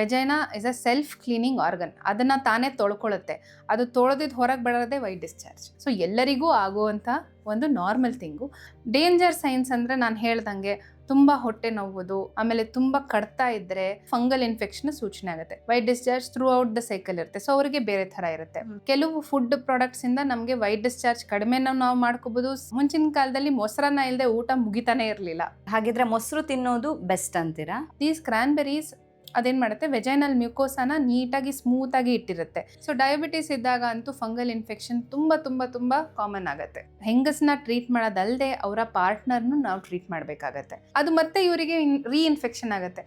Vagina is a self cleaning organ ಅದನ್ನು ತಾನೇ ತೊಳ್ಕೊಳ್ಳುತ್ತೆ. ಅದು ತೊಳೆದಿದ್ದು ಹೊರಗೆ ಬರೋದೇ ವೈಟ್ ಡಿಸ್ಚಾರ್ಜ್ ಸೊ ಎಲ್ಲರಿಗೂ ಆಗುವಂಥ ಒಂದು ನಾರ್ಮಲ್ ಥಿಂಗು ಡೇಂಜರ್ ಸೈನ್ಸ್ ಅಂದರೆ ನಾನು ಹೇಳ್ದಂಗೆ ತುಂಬ ಹೊಟ್ಟೆ ನೋವುದು ಆಮೇಲೆ ತುಂಬ ಕಡ್ತಾ ಇದ್ದರೆ ಫಂಗಲ್ ಇನ್ಫೆಕ್ಷನ್ ಸೂಚನೆ ಆಗುತ್ತೆ. White discharge throughout the cycle ಇರುತ್ತೆ. ಸೊ ಅವರಿಗೆ ಬೇರೆ ಥರ ಇರುತ್ತೆ. ಕೆಲವು ಫುಡ್ ಪ್ರಾಡಕ್ಟ್ಸ್ ಇಂದ ನಮಗೆ ವೈಟ್ ಡಿಸ್ಚಾರ್ಜ್ ಕಡಿಮೆ ನಾವು ಮಾಡ್ಕೋಬಹುದು ಮುಂಚಿನ ಕಾಲದಲ್ಲಿ ಮೊಸರನ್ನ ಇಲ್ಲದೆ ಊಟ ಮುಗಿತಾನೆ ಇರಲಿಲ್ಲ. ಹಾಗಿದ್ರೆ ಮೊಸರು ತಿನ್ನೋದು ಬೆಸ್ಟ್ ಅಂತೀರಾ? ದೀಸ್ ಕ್ರಾನ್ಬೆರೀಸ್ ಅದೇನ್ ಮಾಡುತ್ತೆ? ವೆಜೈನಲ್ ಮ್ಯೂಕೋಸಾನ ನೀಟಾಗಿ ಸ್ಮೂತಾಗಿ ಇಟ್ಟಿರುತ್ತೆ. ಸೊ ಡಯಾಬಿಟಿಸ್ ಇದ್ದಾಗ ಅಂತೂ ಫಂಗಲ್ ಇನ್ಫೆಕ್ಷನ್ ತುಂಬ ತುಂಬ ತುಂಬ ಕಾಮನ್ ಆಗುತ್ತೆ. ಹೆಂಗಸ್ನ ಟ್ರೀಟ್ ಮಾಡೋದಲ್ಲದೆ ಅವರ ಪಾರ್ಟ್ನರ್ನು ನಾವು ಟ್ರೀಟ್ ಮಾಡಬೇಕಾಗತ್ತೆ. ಅದು ಮತ್ತೆ ಇವರಿಗೆ ರೀ ಇನ್ಫೆಕ್ಷನ್ ಆಗುತ್ತೆ.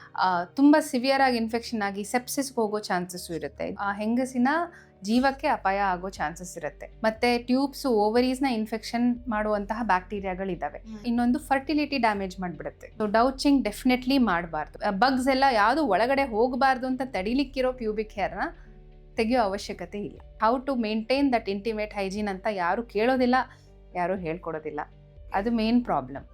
ತುಂಬಾ ಸಿವಿಯರ್ ಆಗಿ ಇನ್ಫೆಕ್ಷನ್ ಆಗಿ ಸೆಪ್ಸಿಸ್ಗೆ ಹೋಗೋ ಚಾನ್ಸಸ್ ಇರುತ್ತೆ. ಆ, ಹೆಂಗಸಿನ ಜೀವಕ್ಕೆ ಅಪಾಯ ಆಗೋ ಚಾನ್ಸಸ್ ಇರುತ್ತೆ. ಮತ್ತೆ ಟ್ಯೂಬ್ಸ್ ಓವರೀಸ್ನ ಇನ್ಫೆಕ್ಷನ್ ಮಾಡುವಂತಹ ಬ್ಯಾಕ್ಟೀರಿಯಾಗಳಿದ್ದಾವೆ ಇನ್ನೊಂದು ಫರ್ಟಿಲಿಟಿ ಡ್ಯಾಮೇಜ್ ಮಾಡಿಬಿಡುತ್ತೆ. ಸೊ ಡೌಚಿಂಗ್ ಡೆಫಿನೆಟ್ಲಿ ಮಾಡಬಾರ್ದು. ಬಗ್ಸ್ ಎಲ್ಲ ಯಾವುದು ಒಳಗಡೆ ಹೋಗಬಾರ್ದು ಅಂತ ತಡಿಲಿಕ್ಕಿರೋ ಪ್ಯೂಬಿಕ್ ಹೇರ್ನ ತೆಗೆಯೋ ಅವಶ್ಯಕತೆ ಇಲ್ಲ. How to maintain that intimate hygiene ಅಂತ ಯಾರು ಕೇಳೋದಿಲ್ಲ ಯಾರು ಹೇಳ್ಕೊಡೋದಿಲ್ಲ. ಅದು ಮೇನ್ ಪ್ರಾಬ್ಲಮ್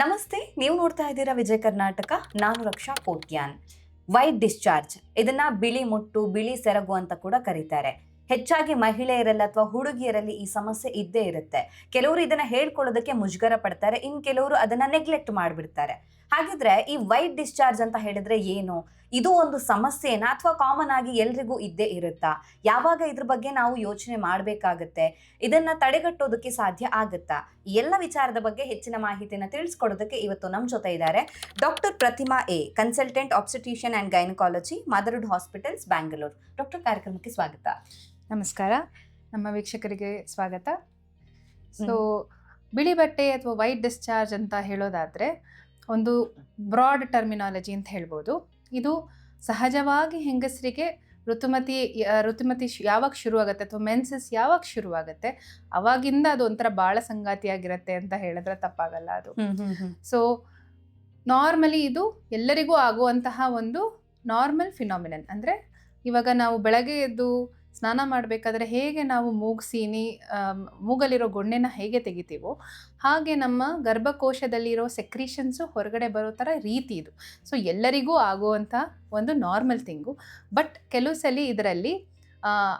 ನಮಸ್ತೆ, ನೀವು ನೋಡ್ತಾ ಇದ್ದೀರಾ ವಿಜಯ ಕರ್ನಾಟಕ, ನಾನು ರಕ್ಷಾ ಕೋಟ್ಯಾನ್ ವೈಟ್ ಡಿಸ್ಚಾರ್ಜ್, ಇದನ್ನ ಬಿಳಿ ಮುಟ್ಟು, ಬಿಳಿ ಸೆರಗು ಅಂತ ಕೂಡ ಕರೀತಾರೆ. ಹೆಚ್ಚಾಗಿ ಮಹಿಳೆಯರಲ್ಲಿ ಅಥವಾ ಹುಡುಗಿಯರಲ್ಲಿ ಈ ಸಮಸ್ಯೆ ಇದ್ದೇ ಇರುತ್ತೆ. ಕೆಲವರು ಇದನ್ನ ಹೇಳ್ಕೊಳ್ಳೋದಕ್ಕೆ ಮುಜುಗರ ಪಡ್ತಾರೆ, ಇನ್ ಕೆಲವರು ಅದನ್ನ ನೆಗ್ಲೆಕ್ಟ್ ಮಾಡಿಬಿಡ್ತಾರೆ. ಹಾಗಿದ್ರೆ ಈ ವೈಟ್ ಡಿಸ್ಚಾರ್ಜ್ ಅಂತ ಹೇಳಿದ್ರೆ ಏನು? ಇದು ಒಂದು ಸಮಸ್ಯೆನಾ? ಅಥವಾ ಕಾಮನ್ ಆಗಿ ಎಲ್ರಿಗೂ ಇದ್ದೇ ಇರುತ್ತಾ? ಯಾವಾಗ ಇದ್ರ ಬಗ್ಗೆ ನಾವು ಯೋಚನೆ ಮಾಡಬೇಕಾಗತ್ತೆ? ಇದನ್ನ ತಡೆಗಟ್ಟೋದಕ್ಕೆ ಸಾಧ್ಯ ಆಗುತ್ತಾ? ಈ ಎಲ್ಲ ವಿಚಾರದ ಬಗ್ಗೆ ಹೆಚ್ಚಿನ ಮಾಹಿತಿನ ತಿಳಿಸ್ಕೊಡೋದಕ್ಕೆ ಇವತ್ತು ನಮ್ಮ ಜೊತೆ ಇದ್ದಾರೆ doctor Pratima a consultant obstetrician and gynaecology motherhood hospitals Bangalore. Doctor ಕಾರ್ಯಕ್ರಮಕ್ಕೆ ಸ್ವಾಗತ. ನಮಸ್ಕಾರ. ನಮ್ಮ ವೀಕ್ಷಕರಿಗೆ ಸ್ವಾಗತ. ಸೊ ಬಿಳಿ ಬಟ್ಟೆ ಅಥವಾ ವೈಟ್ ಡಿಸ್ಚಾರ್ಜ್ ಅಂತ ಹೇಳೋದಾದ್ರೆ ಒಂದು ಬ್ರಾಡ್ ಟರ್ಮಿನಾಲಜಿ ಅಂತ ಹೇಳ್ಬೋದು. ಇದು ಸಹಜವಾಗಿ ಹೆಂಗಸರಿಗೆ ಋತುಮತಿ ಋತುಮತಿ ಯಾವಾಗ ಯಾವಾಗ ಶುರುವಾಗುತ್ತೆ ಅಥವಾ ಮೆನ್ಸಸ್ ಯಾವಾಗ ಶುರುವಾಗುತ್ತೆ ಅವಾಗಿಂದ ಅದು ಒಂಥರ ಬಾಳ ಸಂಗಾತಿಯಾಗಿರುತ್ತೆ ಅಂತ ಹೇಳಿದ್ರೆ ತಪ್ಪಾಗಲ್ಲ ಅದು. ಸೊ ನಾರ್ಮಲಿ ಇದು ಎಲ್ಲರಿಗೂ ಆಗುವಂತಹ ಒಂದು ನಾರ್ಮಲ್ ಫಿನಾಮಿನನ್. ಅಂದರೆ ಇವಾಗ ನಾವು ಬೆಳಗ್ಗೆ ಎದ್ದು ಸ್ನಾನ ಮಾಡಬೇಕಾದ್ರೆ ಹೇಗೆ ನಾವು ಮೂಗು ಸೀನಿ ಮೂಗಲ್ಲಿರೋ ಗೊಣ್ಣೆನ ಹೇಗೆ ತೆಗಿತೀವೋ ಹಾಗೆ ನಮ್ಮ ಗರ್ಭಕೋಶದಲ್ಲಿರೋ ಸೆಕ್ರೀಷನ್ಸು ಹೊರಗಡೆ ಬರೋ ಥರ ರೀತಿ ಇದು. ಸೊ ಎಲ್ಲರಿಗೂ ಆಗುವಂಥ ಒಂದು ನಾರ್ಮಲ್ ಥಿಂಗು ಬಟ್ ಕೆಲವು ಸಲ ಇದರಲ್ಲಿ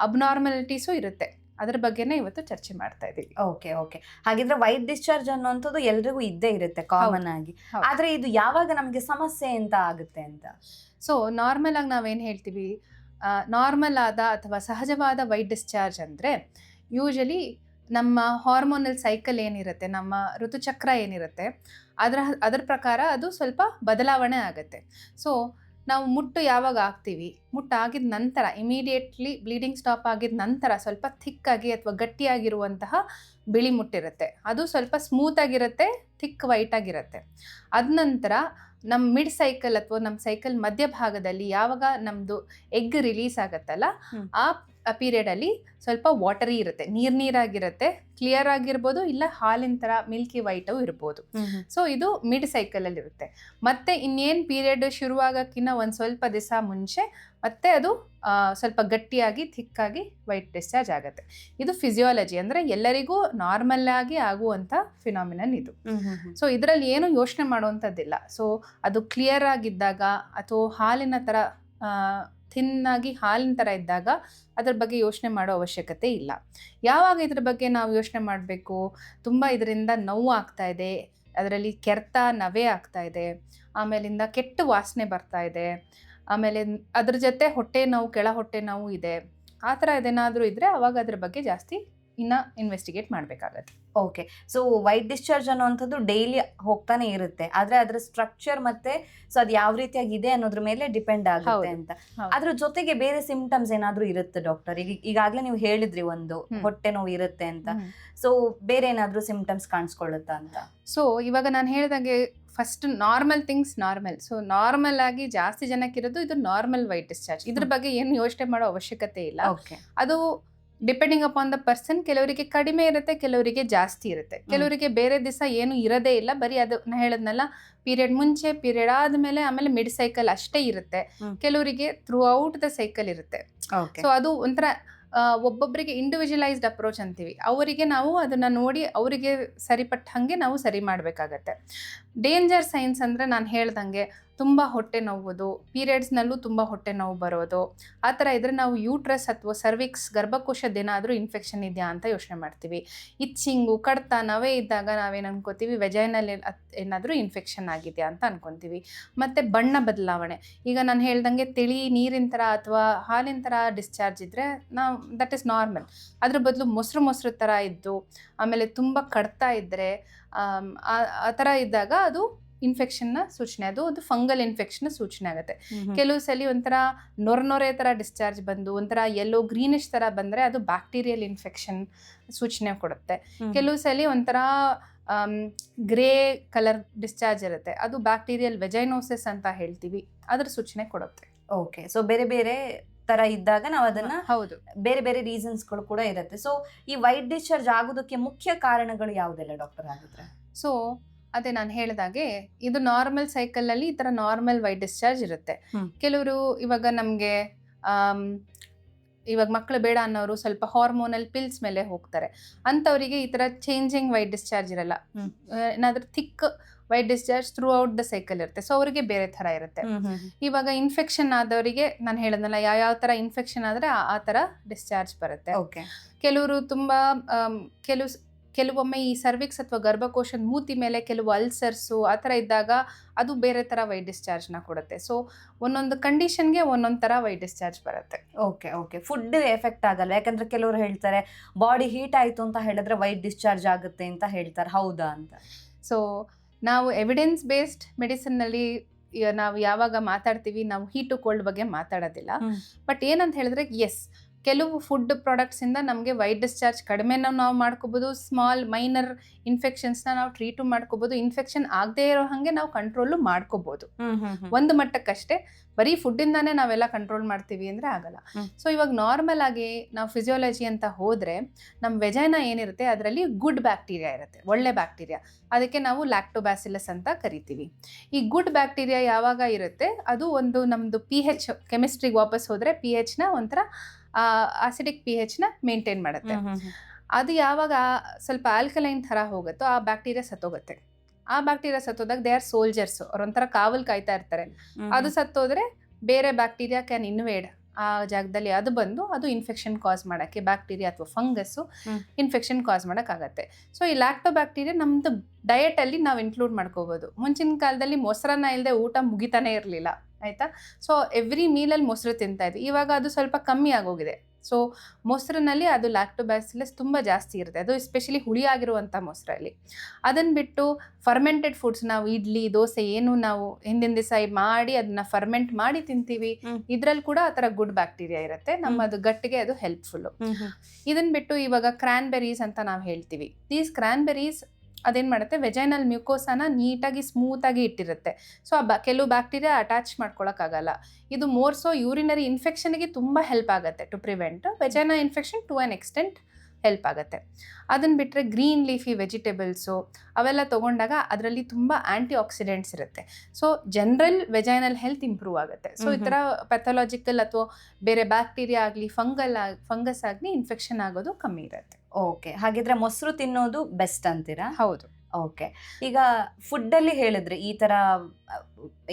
ಅಬ್ನಾರ್ಮಲಿಟೀಸು ಇರುತ್ತೆ. ಅದ್ರ ಬಗ್ಗೆನೇ ಇವತ್ತು ಚರ್ಚೆ ಮಾಡ್ತಾ ಇದೀವಿ. ಓಕೆ ಓಕೆ ಹಾಗಿದ್ರೆ ವೈಟ್ ಡಿಸ್ಚಾರ್ಜ್ ಅನ್ನುವಂಥದ್ದು ಎಲ್ರಿಗೂ ಇದ್ದೇ ಇರುತ್ತೆ ಕಾಮನ್ ಆಗಿ. ಆದ್ರೆ ಇದು ಯಾವಾಗ ನಮಗೆ ಸಮಸ್ಯೆ ಅಂತ ಆಗುತ್ತೆ ಅಂತ? ಸೊ ನಾರ್ಮಲ್ ಆಗಿ ನಾವೇನು ಹೇಳ್ತೀವಿ? ನಾರ್ಮಲ್ ಆದ ಅಥವಾ ಸಹಜವಾದ ವೈಟ್ ಡಿಸ್ಚಾರ್ಜ್ ಅಂದರೆ ಯೂಶಲಿ ನಮ್ಮ ಹಾರ್ಮೋನಲ್ ಸೈಕಲ್ ಏನಿರುತ್ತೆ, ನಮ್ಮ ಋತುಚಕ್ರ ಏನಿರುತ್ತೆ, ಅದರ ಅದರ ಪ್ರಕಾರ ಅದು ಸ್ವಲ್ಪ ಬದಲಾವಣೆ ಆಗುತ್ತೆ. ಸೊ ನಾವು ಮುಟ್ಟು ಯಾವಾಗ ಹಾಕ್ತೀವಿ? ಮುಟ್ಟು ಆಗಿದ ನಂತರ ಇಮಿಡಿಯೇಟ್ಲಿ ಬ್ಲೀಡಿಂಗ್ ಸ್ಟಾಪ್ ಆಗಿದ ನಂತರ ಸ್ವಲ್ಪ ಥಿಕ್ಕಾಗಿ ಅಥವಾ ಗಟ್ಟಿಯಾಗಿರುವಂತಹ ಬಿಳಿ ಮುಟ್ಟಿರುತ್ತೆ. ಅದು ಸ್ವಲ್ಪ ಸ್ಮೂತಾಗಿರುತ್ತೆ ಥಿಕ್ ವೈಟ್ ಆಗಿರುತ್ತೆ. ಅದ ನಂತರ ನಮ್ಮ ಮಿಡ್ ಸೈಕಲ್ ಅಥವಾ ನಮ್ಮ ಸೈಕಲ್ ಮಧ್ಯಭಾಗದಲ್ಲಿ ಯಾವಾಗ ನಮ್ಮದು ಎಗ್ ರಿಲೀಸ್ ಆಗುತ್ತಲ್ಲ. ಆ ಪೀರಿಯಡಲ್ಲಿ ಸ್ವಲ್ಪ ವಾಟರಿ ಇರುತ್ತೆ. ನೀರ್ ನೀರಾಗಿರುತ್ತೆ. ಕ್ಲಿಯರ್ ಆಗಿರ್ಬೋದು ಇಲ್ಲ ಹಾಲಿನ ಥರ ಮಿಲ್ಕಿ ವೈಟು ಇರ್ಬೋದು. ಸೊ ಇದು ಮಿಡ್ ಸೈಕಲಲ್ಲಿ ಇರುತ್ತೆ. ಮತ್ತೆ ಇನ್ನೇನು ಪೀರಿಯಡ್ ಶುರುವಾಗೋಕ್ಕಿಂತ ಒಂದು ಸ್ವಲ್ಪ ದಿವಸ ಮುಂಚೆ ಮತ್ತೆ ಅದು ಸ್ವಲ್ಪ ಗಟ್ಟಿಯಾಗಿ ಥಿಕ್ಕಾಗಿ ವೈಟ್ ಡಿಸ್ಚಾರ್ಜ್ ಆಗುತ್ತೆ. ಇದು ಫಿಸಿಯಾಲಜಿ ಅಂದರೆ ಎಲ್ಲರಿಗೂ ನಾರ್ಮಲ್ ಆಗಿ ಆಗುವಂಥ ಫಿನಾಮಿನನ್ ಇದು. ಸೊ ಇದರಲ್ಲಿ ಏನು ಯೋಚನೆ ಮಾಡುವಂಥದ್ದಿಲ್ಲ ಸೊ ಅದು ಕ್ಲಿಯರ್ ಆಗಿದ್ದಾಗ ಅಥವಾ ಹಾಲಿನ ಥರ ಥಿನ್ನಾಗಿ ಹಾಲಿನ ಥರ ಇದ್ದಾಗ ಅದ್ರ ಬಗ್ಗೆ ಯೋಚನೆ ಮಾಡೋ ಅವಶ್ಯಕತೆ ಇಲ್ಲ. ಯಾವಾಗ ಇದ್ರ ಬಗ್ಗೆ ನಾವು ಯೋಚನೆ ಮಾಡಬೇಕು? ತುಂಬ ಇದರಿಂದ ನೋವು ಆಗ್ತಾ ಇದೆ, ಅದರಲ್ಲಿ ಕೆರೆತ, ನವೆ ಆಗ್ತಾ ಇದೆ, ಆಮೇಲಿಂದ ಕೆಟ್ಟ ವಾಸನೆ ಬರ್ತಾ ಇದೆ, ಆಮೇಲೆ ಅದ್ರ ಜೊತೆ ಹೊಟ್ಟೆ ನೋವು, ಕೆಳ ಹೊಟ್ಟೆ ನೋವು ಇದೆ. ಆ ಥರ ಇದೇನಾದರೂ ಇದ್ದರೆ ಅವಾಗ ಅದ್ರ ಬಗ್ಗೆ ಜಾಸ್ತಿ ಇನ್ನು ಇನ್ವೆಸ್ಟಿಗೇಟ್ ಮಾಡಬೇಕಾಗತ್ತೆ. ಓಕೆ ಸೊ ವೈಟ್ ಡಿಸ್ಚಾರ್ಜ್ ಅನ್ನುವಂಥದ್ದು ಡೈಲಿ ಹೋಗ್ತಾನೆ ಇರುತ್ತೆ. ಆದರೆ ಅದರ ಸ್ಟ್ರಕ್ಚರ್ ಮತ್ತೆ ಸೊ ಅದು ಯಾವ ರೀತಿಯಾಗಿ ಇದೆ ಅನ್ನೋದ್ರ ಮೇಲೆ ಡಿಪೆಂಡ್ ಆಗುತ್ತೆ ಅಂತ. ಅದ್ರ ಜೊತೆಗೆ ಬೇರೆ ಸಿಂಪ್ಟಮ್ಸ್ ಏನಾದರೂ ಇರುತ್ತೆ ಡಾಕ್ಟರ್ ಈಗ ಈಗಾಗ್ಲೇ ನೀವು ಹೇಳಿದ್ರಿ ಒಂದು ಹೊಟ್ಟೆ ನೋವು ಇರುತ್ತೆ ಅಂತ. ಸೊ ಬೇರೆ ಏನಾದರೂ ಸಿಂಪ್ಟಮ್ಸ್ ಕಾಣಿಸ್ಕೊಳ್ಳುತ್ತಾ ಅಂತ? ಸೊ ಇವಾಗ ನಾನು ಹೇಳ್ದಂಗೆ first normal things normal so normal ಆಗಿ ಜಾಸ್ತಿ ಜನಕ್ಕಿರೋದು ಇದು ನಾರ್ಮಲ್ ವೈಟ್ ಡಿಸ್ಚಾರ್ಜ್ ಇದ್ರ ಬಗ್ಗೆ ಏನು ಯೋಚನೆ ಮಾಡೋ ಅವಶ್ಯಕತೆ ಇಲ್ಲ. ಓಕೆ ಅದು ಡಿಪೆಂಡಿಂಗ್ ಅಪಾನ್ ದ ಪರ್ಸನ್ ಕೆಲವರಿಗೆ ಕಡಿಮೆ ಇರುತ್ತೆ ಕೆಲವರಿಗೆ ಜಾಸ್ತಿ ಇರುತ್ತೆ. ಕೆಲವರಿಗೆ ಬೇರೆ ದಿವಸ ಏನು ಇರೋದೇ ಇಲ್ಲ. ಬರೀ ಅದು ನಾ ಹೇಳದ್ನಲ್ಲ ಪೀರಿಯಡ್ ಮುಂಚೆ ಪೀರಿಯಡ್ ಆದ್ಮೇಲೆ ಆಮೇಲೆ ಮಿಡ್ ಸೈಕಲ್ ಅಷ್ಟೇ ಇರುತ್ತೆ. ಕೆಲವರಿಗೆ ಥ್ರೂ ಔಟ್ ದ ಸೈಕಲ್ ಇರುತ್ತೆ ಸೊ ಅದು ಒಂಥರ ಒಬ್ಬೊಬ್ಬರಿಗೆ ಇಂಡಿವಿಜುವಲೈಸ್ಡ್ ಅಪ್ರೋಚ್ ಅಂತೀವಿ. ಅವರಿಗೆ ನಾವು ಅದನ್ನ ನೋಡಿ ಅವರಿಗೆ ಸರಿಪಟ್ಟ ಹಾಗೆ ನಾವು ಸರಿ ಮಾಡಬೇಕಾಗತ್ತೆ. ಡೇಂಜರ್ ಸೈನ್ಸ್ ಅಂದ್ರೆ ನಾನು ಹೇಳ್ದಂಗೆ ತುಂಬ ಹೊಟ್ಟೆ ನೋವುದು ಪೀರಿಯಡ್ಸ್ನಲ್ಲೂ ತುಂಬ ಹೊಟ್ಟೆ ನೋವು ಬರೋದು. ಆ ಥರ ಇದ್ರೆ ನಾವು ಯೂಟ್ರಸ್ ಅಥವಾ ಸರ್ವಿಕ್ಸ್ ಗರ್ಭಕೋಶದ್ದೇನಾದರೂ ಇನ್ಫೆಕ್ಷನ್ ಇದೆಯಾ ಅಂತ ಯೋಚನೆ ಮಾಡ್ತೀವಿ. ಇಚ್ಚಿಂಗು ಕಡ್ತ ನವೆ ಇದ್ದಾಗ ನಾವೇನು ಅನ್ಕೋತೀವಿ? ವೆಜೈನಲ್ಲಿ ಏನಾದರೂ ಇನ್ಫೆಕ್ಷನ್ ಆಗಿದೆಯಾ ಅಂತ ಅನ್ಕೊತೀವಿ. ಮತ್ತು ಬಣ್ಣ ಬದಲಾವಣೆ. ಈಗ ನಾನು ಹೇಳ್ದಂಗೆ ತಿಳಿ, ನೀರಿನ ಥರ ಅಥವಾ ಹಾಲಿನ ಥರ ಡಿಸ್ಚಾರ್ಜ್ ಇದ್ದರೆ ನಾವು ದಟ್ ಇಸ್ ನಾರ್ಮಲ್ ಅದ್ರ ಬದಲು ಮೊಸರು ಮೊಸರು ಥರ ಇದ್ದು, ಆಮೇಲೆ ತುಂಬ ಕಡ್ತಾ ಇದ್ದರೆ ಆ ಥರ ಇದ್ದಾಗ ಅದು ಇನ್ಫೆಕ್ಷನ್ನ ಸೂಚನೆ ಅದು ಒಂದು ಫಂಗಲ್ ಇನ್ಫೆಕ್ಷನ್ ಸೂಚನೆ ಆಗುತ್ತೆ. ಕೆಲವು ಸಲ ಒಂಥರ ನೊರ ನೊರೆ ಥರ ಡಿಸ್ಚಾರ್ಜ್ ಬಂದು ಒಂಥರ ಎಲ್ಲೋ ಗ್ರೀನಿಶ್ ಥರ ಬಂದರೆ ಅದು ಬ್ಯಾಕ್ಟೀರಿಯಲ್ ಇನ್ಫೆಕ್ಷನ್ ಸೂಚನೆ ಕೊಡುತ್ತೆ. ಕೆಲವು ಸಲ ಒಂಥರ ಗ್ರೇ ಕಲರ್ ಡಿಸ್ಚಾರ್ಜ್ ಇರುತ್ತೆ. ಅದು ಬ್ಯಾಕ್ಟೀರಿಯಲ್ ವೆಜೈನೋಸಿಸ್ ಅಂತ ಹೇಳ್ತೀವಿ. ಅದ್ರ ಸೂಚನೆ ಕೊಡುತ್ತೆ. ಓಕೆ ಸೊ ಬೇರೆ ಬೇರೆ ತರ ಇದ್ದಾಗ ನಾವು ಅದನ್ನ ಹೌದು. ಬೇರೆ ಬೇರೆ ರೀಸನ್ಸ್ಗಳು ಕೂಡ ಇರುತ್ತೆ. ಸೊ ಈ ವೈಟ್ ಡಿಸ್ಚಾರ್ಜ್ ಆಗೋದಕ್ಕೆ ಮುಖ್ಯ ಕಾರಣಗಳು ಯಾವುದೆಲ್ಲ ಡಾಕ್ಟರ್ ಆಗಿದ್ರೆ ಸೊ ಅದೇ ನಾನು ಹೇಳಿದಾಗೆ ಇದು ನಾರ್ಮಲ್ ಸೈಕಲ್ ಅಲ್ಲಿ ಈ ತರ ನಾರ್ಮಲ್ ವೈಟ್ ಡಿಸ್ಚಾರ್ಜ್ ಇರುತ್ತೆ. ಹ್ಮ್. ಕೆಲವರು ಇವಾಗ ನಮಗೆ ಇವಾಗ ಮಕ್ಕಳು ಬೇಡ ಅನ್ನೋರು ಸ್ವಲ್ಪ ಹಾರ್ಮೋನಲ್ ಪಿಲ್ಸ್ ಮೇಲೆ ಹೋಗ್ತಾರೆ. ಅಂಥವರಿಗೆ ಈ ತರ ಚೇಂಜಿಂಗ್ ವೈಟ್ ಡಿಸ್ಚಾರ್ಜ್ ಇರಲ್ಲ. ಏನಾದ್ರೂ ಏನಾದರೂ thick white discharge throughout the cycle ಇರುತ್ತೆ. ಸೊ ಅವರಿಗೆ ಬೇರೆ ತರ ಇರುತ್ತೆ. ಇವಾಗ ಇನ್ಫೆಕ್ಷನ್ ಆದವರಿಗೆ ನಾನು ಹೇಳಿದ್ನಲ್ಲ ಯಾವ ಯಾವ ತರ ಇನ್ಫೆಕ್ಷನ್ ಆದ್ರೆ ಆ ತರ ಡಿಸ್ಚಾರ್ಜ್ ಬರುತ್ತೆ. ಓಕೆ ಕೆಲವರು ತುಂಬಾ ಕೆಲವು ಕೆಲವೊಮ್ಮೆ ಈ ಸರ್ವಿಕ್ಸ್ ಅಥವಾ ಗರ್ಭಕೋಶದ ಮೂತಿ ಮೇಲೆ ಕೆಲವು ಅಲ್ಸರ್ಸು ಆ ಥರ ಇದ್ದಾಗ ಅದು ಬೇರೆ ಥರ ವೈ ಡಿಸ್ಚಾರ್ಜ್ನ ಕೊಡುತ್ತೆ. ಸೊ ಒಂದೊಂದು ಕಂಡೀಷನ್ಗೆ ಒಂದೊಂದು ಥರ ವೈ ಡಿಸ್ಚಾರ್ಜ್ ಬರುತ್ತೆ. ಓಕೆ ಓಕೆ ಫುಡ್ ಎಫೆಕ್ಟ್ ಆಗಲ್ಲ. ಯಾಕಂದ್ರೆ ಕೆಲವರು ಹೇಳ್ತಾರೆ ಬಾಡಿ ಹೀಟ್ ಆಯಿತು ಅಂತ ಹೇಳಿದ್ರೆ ವೈಟ್ ಡಿಸ್ಚಾರ್ಜ್ ಆಗುತ್ತೆ ಅಂತ ಹೇಳ್ತಾರೆ. ಹೌದಾ ಅಂತ? ಸೊ ನಾವು ಎವಿಡೆನ್ಸ್ ಬೇಸ್ಡ್ ಮೆಡಿಸಿನ್ನಲ್ಲಿ ನಾವು ಯಾವಾಗ ಮಾತಾಡ್ತೀವಿ ನಾವು ಹೀಟು ಕೋಲ್ಡ್ ಬಗ್ಗೆ ಮಾತಾಡೋದಿಲ್ಲ. ಬಟ್ ಏನಂತ ಹೇಳಿದ್ರೆ ಎಸ್ ಕೆಲವು ಫುಡ್ ಪ್ರಾಡಕ್ಟ್ಸಿಂದ ನಮಗೆ ವೈಟ್ ಡಿಸ್ಚಾರ್ಜ್ ಕಡಿಮೆ ನಾವು ಮಾಡ್ಕೋಬೋದು ಸ್ಮಾಲ್ ಮೈನರ್ ಇನ್ಫೆಕ್ಷನ್ಸ್ನ ನಾವು ಟ್ರೀಟು ಮಾಡ್ಕೋಬೋದು ಇನ್ಫೆಕ್ಷನ್ ಆಗದೇ ಇರೋ ಹಾಗೆ ನಾವು ಕಂಟ್ರೋಲು ಮಾಡ್ಕೋಬೋದು. ಒಂದು ಮಟ್ಟಕ್ಕಷ್ಟೇ ಬರೀ ಫುಡ್ಡಿಂದಾನೇ ನಾವೆಲ್ಲ ಕಂಟ್ರೋಲ್ ಮಾಡ್ತೀವಿ ಅಂದರೆ ಆಗಲ್ಲ. ಸೊ ಇವಾಗ ನಾರ್ಮಲ್ ಆಗಿ ನಾವು ಫಿಸಿಯಾಲಜಿ ಅಂತ ಹೋದರೆ ನಮ್ಮ ವೆಜೈನ ಏನಿರುತ್ತೆ ಅದರಲ್ಲಿ ಗುಡ್ ಬ್ಯಾಕ್ಟೀರಿಯಾ ಇರುತ್ತೆ ಒಳ್ಳೆ ಬ್ಯಾಕ್ಟೀರಿಯಾ ಅದಕ್ಕೆ ನಾವು ಲ್ಯಾಕ್ಟೋಬ್ಯಾಸಿಲಸ್ ಅಂತ ಕರಿತೀವಿ. ಈ ಗುಡ್ ಬ್ಯಾಕ್ಟೀರಿಯಾ ಯಾವಾಗ ಇರುತ್ತೆ ಅದು ಒಂದು ನಮ್ಮದು ಪಿ ಹೆಚ್ ಕೆಮಿಸ್ಟ್ರಿಗೆ ವಾಪಸ್ ಹೋದರೆ ಪಿ ಹೆಚ್ನ ಒಂಥರ ಆಸಿಡಿಕ್ ಪಿ ನ ಮೇಂಟೈನ್ ಮಾಡುತ್ತೆ. ಅದು ಯಾವಾಗ ಸ್ವಲ್ಪ ಆಲ್ಕಲೈನ್ ಥರ ಹೋಗುತ್ತೋ ಆ ಬ್ಯಾಕ್ಟೀರಿಯಾ ಸತ್ತೋಗುತ್ತೆ. ಆ ಬ್ಯಾಕ್ಟೀರಿಯಾ ಸತ್ತೋದಾಗ ದೇ ಆರ್ ಸೋಲ್ಜರ್ಸ್ ಅವ್ರೊಂಥರ ಕಾವಲ್ ಕಾಯ್ತಾ ಇರ್ತಾರೆ. ಅದು ಸತ್ತೋದ್ರೆ ಬೇರೆ ಬ್ಯಾಕ್ಟೀರಿಯಾ ಕ್ಯಾನ್ ಇನ್ವೇಡ್ ಆ ಜಾಗದಲ್ಲಿ ಅದು ಬಂದು ಅದು ಇನ್ಫೆಕ್ಷನ್ ಕಾಸ್ ಮಾಡೋಕ್ಕೆ ಬ್ಯಾಕ್ಟೀರಿಯಾ ಅಥವಾ ಫಂಗಸ್ಸು ಇನ್ಫೆಕ್ಷನ್ ಕಾಸ್ ಮಾಡೋಕ್ಕಾಗತ್ತೆ. ಸೊ ಈ ಲ್ಯಾಕ್ಟೋ ಬ್ಯಾಕ್ಟೀರಿಯಾ ನಮ್ಮದು ಡಯಟಲ್ಲಿ ನಾವು ಇನ್ಕ್ಲೂಡ್ ಮಾಡ್ಕೋಬೋದು. ಮುಂಚಿನ ಕಾಲದಲ್ಲಿ ಮೊಸರನ್ನ ಇಲ್ಲದೆ ಊಟ ಮುಗಿತಾನೆ ಇರಲಿಲ್ಲ ಆಯಿತಾ? ಸೊ ಎವ್ರಿ ಮೀಲಲ್ಲಿ ಮೊಸರು ತಿಂತಾ ಇದ್ವಿ. ಇವಾಗ ಅದು ಸ್ವಲ್ಪ ಕಮ್ಮಿ ಆಗೋಗಿದೆ. ಸೊ ಮೊಸರಿನಲ್ಲಿ ಅದು ಲ್ಯಾಕ್ಟೋಬ್ಯಾಸಿಲಸ್ ತುಂಬ ಜಾಸ್ತಿ ಇರುತ್ತೆ. ಅದು ಎಸ್ಪೆಷಲಿ ಹುಳಿಯಾಗಿರುವಂಥ ಮೊಸರಲ್ಲಿ. ಅದನ್ನು ಬಿಟ್ಟು ಫರ್ಮೆಂಟೆಡ್ ಫುಡ್ಸ್ ನಾವು ಇಡ್ಲಿ ದೋಸೆ ಏನು ನಾವು ಹಿಂದಿನ ದಿವಸ ಮಾಡಿ ಅದನ್ನ ಫರ್ಮೆಂಟ್ ಮಾಡಿ ತಿಂತೀವಿ. ಇದರಲ್ಲಿ ಕೂಡ ಆ ಥರ ಗುಡ್ ಬ್ಯಾಕ್ಟೀರಿಯಾ ಇರುತ್ತೆ. ನಮ್ಮದು ಗಟ್ಟಿಗೆ ಅದು ಹೆಲ್ಪ್ಫುಲ್ಲು ಇದನ್ನ ಬಿಟ್ಟು ಇವಾಗ ಕ್ರ್ಯಾನ್ಬೆರೀಸ್ ಅಂತ ನಾವು ಹೇಳ್ತೀವಿ. ದೀಸ್ ಕ್ರಾನ್ಬೆರೀಸ್ ಅದೇನು ಮಾಡುತ್ತೆ? ವೆಜೈನಲ್ ಮ್ಯೂಕೋಸಾನ ನೀಟಾಗಿ ಸ್ಮೂತಾಗಿ ಇಟ್ಟಿರುತ್ತೆ. ಸೊ ಆ ಬ ಕೆಲವು ಬ್ಯಾಕ್ಟೀರಿಯಾ ಅಟ್ಯಾಚ್ ಮಾಡ್ಕೊಳಕ್ಕಾಗಲ್ಲ. ಇದು ಮೋರ್ ಸೊ ಯೂರಿನರಿ ಇನ್ಫೆಕ್ಷನ್ಗೆ ತುಂಬ ಹೆಲ್ಪ್ ಆಗುತ್ತೆ to prevent vagina infection to an extent help ಆಗುತ್ತೆ. ಅದನ್ನು ಬಿಟ್ಟರೆ ಗ್ರೀನ್ ಲೀಫಿ ವೆಜಿಟೇಬಲ್ಸು ಅವೆಲ್ಲ ತೊಗೊಂಡಾಗ ಅದರಲ್ಲಿ ತುಂಬ ಆ್ಯಂಟಿ ಆಕ್ಸಿಡೆಂಟ್ಸ್ ಇರುತ್ತೆ. So general vaginal health improve ಆಗುತ್ತೆ. ಸೊ ಈ ಥರ ಪೆಥಾಲಜಿಕಲ್ ಅಥವಾ ಬೇರೆ ಬ್ಯಾಕ್ಟೀರಿಯಾ ಆಗಲಿ ಫಂಗಲ್ ಆಗಿ ಫಂಗಸ್ ಆಗಲಿ ಇನ್ಫೆಕ್ಷನ್ ಆಗೋದು ಕಮ್ಮಿ ಇರುತ್ತೆ. ಓಕೆ. ಹಾಗಿದ್ರೆ ಮೊಸರು ತಿನ್ನೋದು ಬೆಸ್ಟ್ ಅಂತೀರಾ? ಹೌದು. ಓಕೆ. ಈಗ ಫುಡ್ ಅಲ್ಲಿ ಹೇಳಿದ್ರೆ ಈ ತರ ಅ,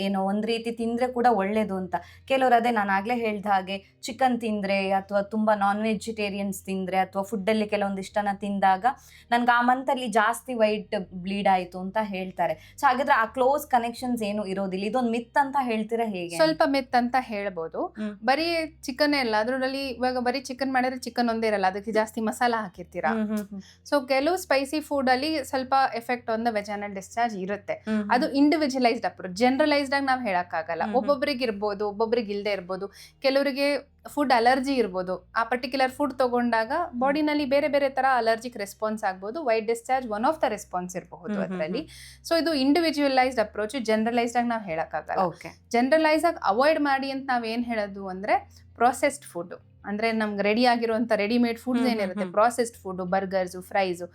ಏನೋ ಒಂದ್ ರೀತಿ ತಿಂದ್ರೆ ಕೂಡ ಒಳ್ಳೇದು ಅಂತ. ಕೆಲವರು ಅದೇ ನಾನು ಆಗ್ಲೇ ಹೇಳ್ದ ಹಾಗೆ ಚಿಕನ್ ತಿಂದ್ರೆ ಅಥವಾ ತುಂಬಾ ನಾನ್ ವೆಜಿಟೇರಿಯನ್ಸ್ ತಿಂದ್ರೆ ಅಥವಾ ಫುಡ್ ಅಲ್ಲಿ ಇಷ್ಟನ ತಿಂದಾಗ ನನಗೆ ಆ ಮಂತಲ್ಲಿ ಅಲ್ಲಿ ಜಾಸ್ತಿ ವೈಟ್ ಬ್ಲೀಡ್ ಆಯ್ತು ಅಂತ ಹೇಳ್ತಾರೆ. ಸೊ ಹಾಗಾದ್ರೆ ಆ ಕ್ಲೋಸ್ ಕನೆಕ್ಷನ್ಸ್ ಏನು ಇರೋದಿಲ್ಲ. ಇದೊಂದು ಮಿತ್ ಅಂತ ಹೇಳ್ತೀರಾ ಹೇಗೆ? ಸ್ವಲ್ಪ ಮಿತ್ ಅಂತ ಹೇಳ್ಬೋದು. ಬರೀ ಚಿಕನ್ ಇಲ್ಲ ಅದರಲ್ಲಿ ಇವಾಗ ಬರೀ ಚಿಕನ್ ಮಾಡಿದ್ರೆ ಚಿಕನ್ ಒಂದೇ ಇರಲ್ಲ ಅದಕ್ಕೆ ಜಾಸ್ತಿ ಮಸಾಲ ಹಾಕಿರ್ತೀರಾ. ಸೊ ಕೆಲವು ಸ್ಪೈಸಿ ಫುಡ್ ಅಲ್ಲಿ ಸ್ವಲ್ಪ effect on the vaginal discharge ಇರುತ್ತೆ. ಅದು ಇಂಡಿವಿಜುವಲೈಸ್ಡ್ ಅಪ್ರೋಚ್ ಜನರಲೈಸ್ಡ್ ಆಗಿ ನಾವು ಹೇಳಕ್ಕಾಗಲ್ಲ. ಒಬ್ಬೊಬ್ರಿಗೆ ಇರ್ಬೋದು ಒಬ್ಬೊಬ್ರಿಗೆ ಇಲ್ಲದೆ ಇರ್ಬೋದು ಕೆಲವರಿಗೆ ಫುಡ್ ಅಲರ್ಜಿ ಇರ್ಬೋದು. ಆ ಪರ್ಟಿಕ್ಯುಲರ್ ಫುಡ್ ತಗೊಂಡಾಗ ಬಾಡಿನಲ್ಲಿ ಬೇರೆ ಬೇರೆ ತರ ಅಲರ್ಜಿಕ್ ರೆಸ್ಪಾನ್ಸ್ ಆಗ್ಬೋದು white discharge one of the response ಇರಬಹುದು ಅದರಲ್ಲಿ. ಸೊ ಇದು ಇಂಡಿವಿಜುವಲೈಸ್ಡ್ ಅಪ್ರೋಚ್ ಜನರಲೈಸ್ಡ್ ಆಗಿ ನಾವು ಹೇಳಕ್ಕಾಗಲ್ಲ. ಓಕೆ ಜನರಲೈಸ್ ಆಗಿ ಅವಾಯ್ಡ್ ಮಾಡಿ ಅಂತ ನಾವೇನು ಹೇಳೋದು ಅಂದ್ರೆ ಪ್ರೊಸೆಸ್ಡ್ ಫುಡ್ ಅಂದ್ರೆ ನಮ್ಗೆ ರೆಡಿ ಆಗಿರುವಂತ ರೆಡಿಮೇಡ್ ಫುಡ್ಸ್ ಏನಿರುತ್ತೆ? ಪ್ರೊಸೆಸ್ಡ್ ಪ್ರಾಸೆಸ್ಡ್ ಬರ್ಗರ್ಸ್ ಫ್ರೈಸು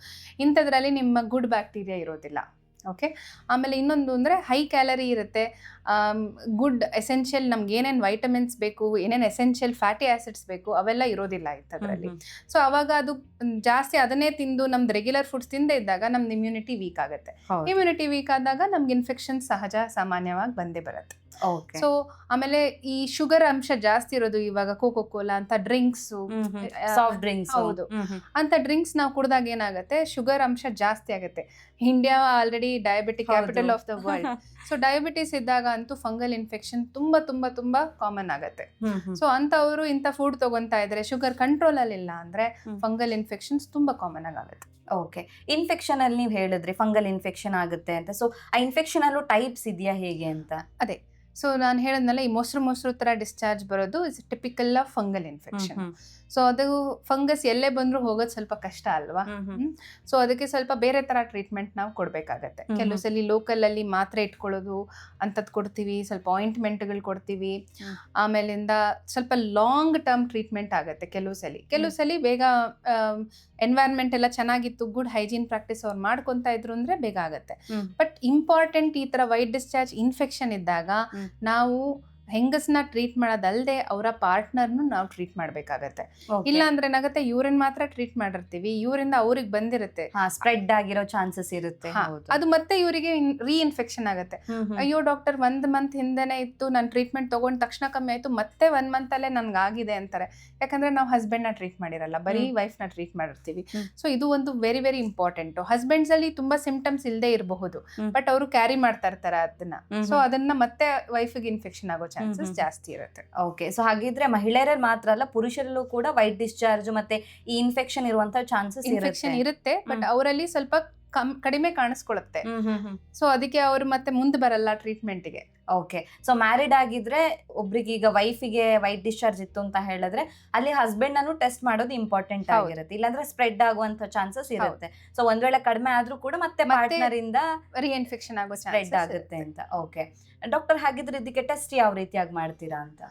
ಇಂಥದ್ರಲ್ಲಿ ನಿಮ್ಮ ಗುಡ್ ಬ್ಯಾಕ್ಟೀರಿಯಾ ಇರೋದಿಲ್ಲ. ಓಕೆ? ಆಮೇಲೆ ಇನ್ನೊಂದು ಅಂದರೆ ಹೈ ಕ್ಯಾಲರಿ ಇರುತ್ತೆ. ಗುಡ್ ಎಸೆನ್ಷಿಯಲ್ ನಮ್ಗೆ ಏನೇನು ವೈಟಮಿನ್ಸ್ ಬೇಕು ಏನೇನು ಎಸೆನ್ಷಿಯಲ್ ಫ್ಯಾಟಿ ಆಸಿಡ್ಸ್ ಬೇಕು ಅವೆಲ್ಲ ಇರೋದಿಲ್ಲ ಇತ್ತದ್ರಲ್ಲಿ. ಸೊ ಅವಾಗ ಅದು ಜಾಸ್ತಿ ಅದನ್ನೇ ತಿಂದು ನಮ್ದು ರೆಗ್ಯುಲರ್ ಫುಡ್ಸ್ ತಿಂದೇ ಇದ್ದಾಗ ನಮ್ದು ಇಮ್ಯುನಿಟಿ ವೀಕ್ ಆಗುತ್ತೆ. ಇಮ್ಯುನಿಟಿ ವೀಕ್ ಆದಾಗ ನಮ್ಗೆ ಇನ್ಫೆಕ್ಷನ್ ಸಹಜ ಸಾಮಾನ್ಯವಾಗಿ ಬಂದೇ ಬರುತ್ತೆ. ಸೊ ಆಮೇಲೆ ಈ ಶುಗರ್ ಅಂಶ ಜಾಸ್ತಿ ಇರೋದು ಇವಾಗ ಕೋಕೋ ಕೋಲಾ ಅಂತ ಡ್ರಿಂಕ್ಸ್ ಸಾಫ್ಟ್ ಡ್ರಿಂಕ್ಸ್ ಹೌದು. ಅಂತ ಡ್ರಿಂಕ್ಸ್ ನಾವು ಕುಡಿದಾಗ ಏನಾಗುತ್ತೆ? ಶುಗರ್ ಅಂಶ ಜಾಸ್ತಿ ಆಗುತ್ತೆ. India already diabetic. Capital of the world so diabetes ಇದ್ದಾಗ ಅಂತೂ ಫಂಗಲ್ ಇನ್ಫೆಕ್ಷನ್ ತುಂಬಾ ತುಂಬಾ ತುಂಬಾ ಕಾಮನ್ ಆಗುತ್ತೆ. ಸೊ ಅಂತವರು ಇಂಥ ಫುಡ್ ತಗೊಂತಾ ಇದ್ರೆ ಶುಗರ್ ಕಂಟ್ರೋಲ್ ಅಲ್ಲಿ ಇಲ್ಲ ಅಂದ್ರೆ ಫಂಗಲ್ ಇನ್ಫೆಕ್ಷನ್ಸ್ ತುಂಬಾ ಕಾಮನ್ ಆಗುತ್ತೆ. ಓಕೆ ಇನ್ಫೆಕ್ಷನ್ ಅಲ್ಲಿ ನೀವು ಹೇಳಿದ್ರಿ ಫಂಗಲ್ ಇನ್ಫೆಕ್ಷನ್ ಆಗುತ್ತೆ ಅಂತ. ಸೊ ಆ ಇನ್ಫೆಕ್ಷನ್ ಅಲ್ಲೂ ಟೈಪ್ಸ್ ಇದೆಯಾ ಹೇಗೆ ಅಂತ? ಸೊ ನಾನು ಹೇಳಿದ್ನಲ್ಲ ಈ ಮೊಸರು ಮೊಸರು ತರ ಡಿಸ್ಚಾರ್ಜ್ ಬರೋದು is typical of fungal infection so ಅದು ಫಂಗಸ್ ಎಲ್ಲೇ ಬಂದರೂ ಹೋಗೋದು ಸ್ವಲ್ಪ ಕಷ್ಟ ಅಲ್ವಾ? ಸೊ ಅದಕ್ಕೆ ಸ್ವಲ್ಪ ಬೇರೆ ತರ ಟ್ರೀಟ್ಮೆಂಟ್ ನಾವು ಕೊಡಬೇಕಾಗತ್ತೆ. ಕೆಲವು ಸಲ ಲೋಕಲ್ ಅಲ್ಲಿ ಮಾತ್ರೆ ಇಟ್ಕೊಳ್ಳೋದು ಅಂಥದ್ದು ಕೊಡ್ತೀವಿ ಸ್ವಲ್ಪ ಆಯಿಂಟ್ಮೆಂಟ್ಗಳು ಕೊಡ್ತೀವಿ. ಆಮೇಲಿಂದ ಸ್ವಲ್ಪ ಲಾಂಗ್ ಟರ್ಮ್ ಟ್ರೀಟ್ಮೆಂಟ್ ಆಗುತ್ತೆ ಕೆಲವು ಸಲ. ಕೆಲವು ಸಲ ಬೇಗ ಎನ್ವೈರ್ಮೆಂಟ್ ಎಲ್ಲ ಚೆನ್ನಾಗಿತ್ತು ಗುಡ್ ಹೈಜೀನ್ ಪ್ರಾಕ್ಟೀಸ್ ಅವ್ರು ಮಾಡ್ಕೊತಾ ಇದ್ರು ಅಂದ್ರೆ ಬೇಗ ಆಗುತ್ತೆ. ಬಟ್ ಇಂಪಾರ್ಟೆಂಟ್ ಈ ತರ ವೈಟ್ ಡಿಸ್ಚಾರ್ಜ್ ಇನ್ಫೆಕ್ಷನ್ ಇದ್ದಾಗ. ನಾವು ಹೆಂಗಸ್ನ ಟ್ರೀಟ್ ಮಾಡೋದಲ್ಲದೆ ಅವರ ಪಾರ್ಟ್ನರ್ನು ನಾವು ಟ್ರೀಟ್ ಮಾಡ್ಬೇಕಾಗತ್ತೆ. ಇಲ್ಲ ಅಂದ್ರೆ ಏನಾಗುತ್ತೆ ಇವ್ರನ್ನ ಮಾತ್ರ ಟ್ರೀಟ್ ಮಾಡಿರ್ತೀವಿ ಇವರಿಂದ ಅವ್ರಿಗೆ ಬಂದಿರುತ್ತೆ. ಸ್ಪ್ರೆಡ್ ಆಗಿರೋ ಚಾನ್ಸಸ್ ಇರುತ್ತೆ. ಅದು ಮತ್ತೆ ಇವರಿಗೆ ರೀಇನ್ಫೆಕ್ಷನ್ ಆಗುತ್ತೆ. ಅಯ್ಯೋ ಡಾಕ್ಟರ್ ಒಂದ್ ಮಂತ್ ಹಿಂದೆನೆ ಇತ್ತು ನಾನು ಟ್ರೀಟ್ಮೆಂಟ್ ತಗೊಂಡ್ ತಕ್ಷಣ ಕಮ್ಮಿ ಆಯ್ತು ಮತ್ತೆ ಒನ್ ಮಂತ್ ಅಲ್ಲೇ ನನ್ಗೆ ಆಗಿದೆ ಅಂತಾರೆ. ಯಾಕಂದ್ರೆ ನಾವು ಹಸ್ಬೆಂಡ್ನ ಟ್ರೀಟ್ ಮಾಡಿರಲ್ಲ ಬರೀ. ವೈಫ್ನ ಟ್ರೀಟ್ ಮಾಡಿರ್ತೀವಿ. ಸೊ ಇದು ಒಂದು ವೆರಿ ವೆರಿ ಇಂಪಾರ್ಟೆಂಟ್ ಹಸ್ಬೆಂಡ್ಸ್ ಅಲ್ಲಿ ತುಂಬಾ ಸಿಂಪ್ಟಮ್ಸ್ ಇಲ್ಲದೆ ಇರಬಹುದು ಬಟ್ ಅವರು ಕ್ಯಾರಿ ಮಾಡ್ತಾ ಇರ್ತಾರೆ ಅದನ್ನ. ಸೊ ಅದನ್ನ ಮತ್ತೆ ವೈಫ್ಗೆ ಇನ್ಫೆಕ್ಷನ್ ಆಗೋ ಚಾನ್ಸಸ್ ಜಾಸ್ತಿ ಇರುತ್ತೆ. ಓಕೆ ಸೊ ಹಾಗಿದ್ರೆ ಮಹಿಳೆಯರಲ್ಲಿ ಮಾತ್ರ ಅಲ್ಲ ಪುರುಷರಲ್ಲೂ ಕೂಡ ವೈಟ್ ಡಿಸ್ಚಾರ್ಜ್ ಮತ್ತೆ ಈ ಇನ್ಫೆಕ್ಷನ್ ಇರುವಂತಹ ಚಾನ್ಸಸ್ ಇನ್ಫೆಕ್ಷನ್ ಇರುತ್ತೆ ಇರುತ್ತೆ ಬಟ್ ಅವರಲ್ಲಿ ಸ್ವಲ್ಪ ಕಮ್ ಕಡಿಮೆ ಹ್ಮ್. ಸೊ ಅದಕ್ಕೆ ಅವರು ಮತ್ತೆ ಮುಂದೆ ಬರಲ್ಲ ಟ್ರೀಟ್ಮೆಂಟ್ಗೆ. ಓಕೆ. ಸೊ ಮ್ಯಾರಿಡ್ ಆಗಿದ್ರೆ ಒಬ್ರಿಗೆ ಈಗ ವೈಫಿಗೆ ವೈಟ್ ಡಿಸ್ಚಾರ್ಜ್ ಇತ್ತು ಅಂತ ಹೇಳಿದ್ರೆ ಅಲ್ಲಿ ಹಸ್ಬೆಂಡ್ ಅನ್ನು ಟೆಸ್ಟ್ ಮಾಡೋದು ಇಂಪಾರ್ಟೆಂಟ್ ಆಗಿರುತ್ತೆ. ಇಲ್ಲಾಂದ್ರೆ ಸ್ಪ್ರೆಡ್ ಆಗುವಂತ ಚಾನ್ಸಸ್ ಇರುತ್ತೆ. ಸೊ ಒಂದ್ ವೇಳೆ ಕಡಿಮೆ ಆದ್ರೂ ಕೂಡ ಮತ್ತೆ ಪಾರ್ಟ್ನರಿಂದ ಪಾರ್ಟ್ನರ್ ಇಂದ ರೀ ಇನ್ಫೆಕ್ಷನ್ ಆಗೋ ಸ್ಪ್ರೆಡ್ ಆಗುತ್ತೆ ಅಂತ. ಓಕೆ ಡಾಕ್ಟರ್ ಹಾಗಿದ್ರೆ ಇದಕ್ಕೆ ಟೆಸ್ಟ್ ಯಾವ ರೀತಿಯಾಗಿ ಮಾಡ್ತೀರಾ ಅಂತ?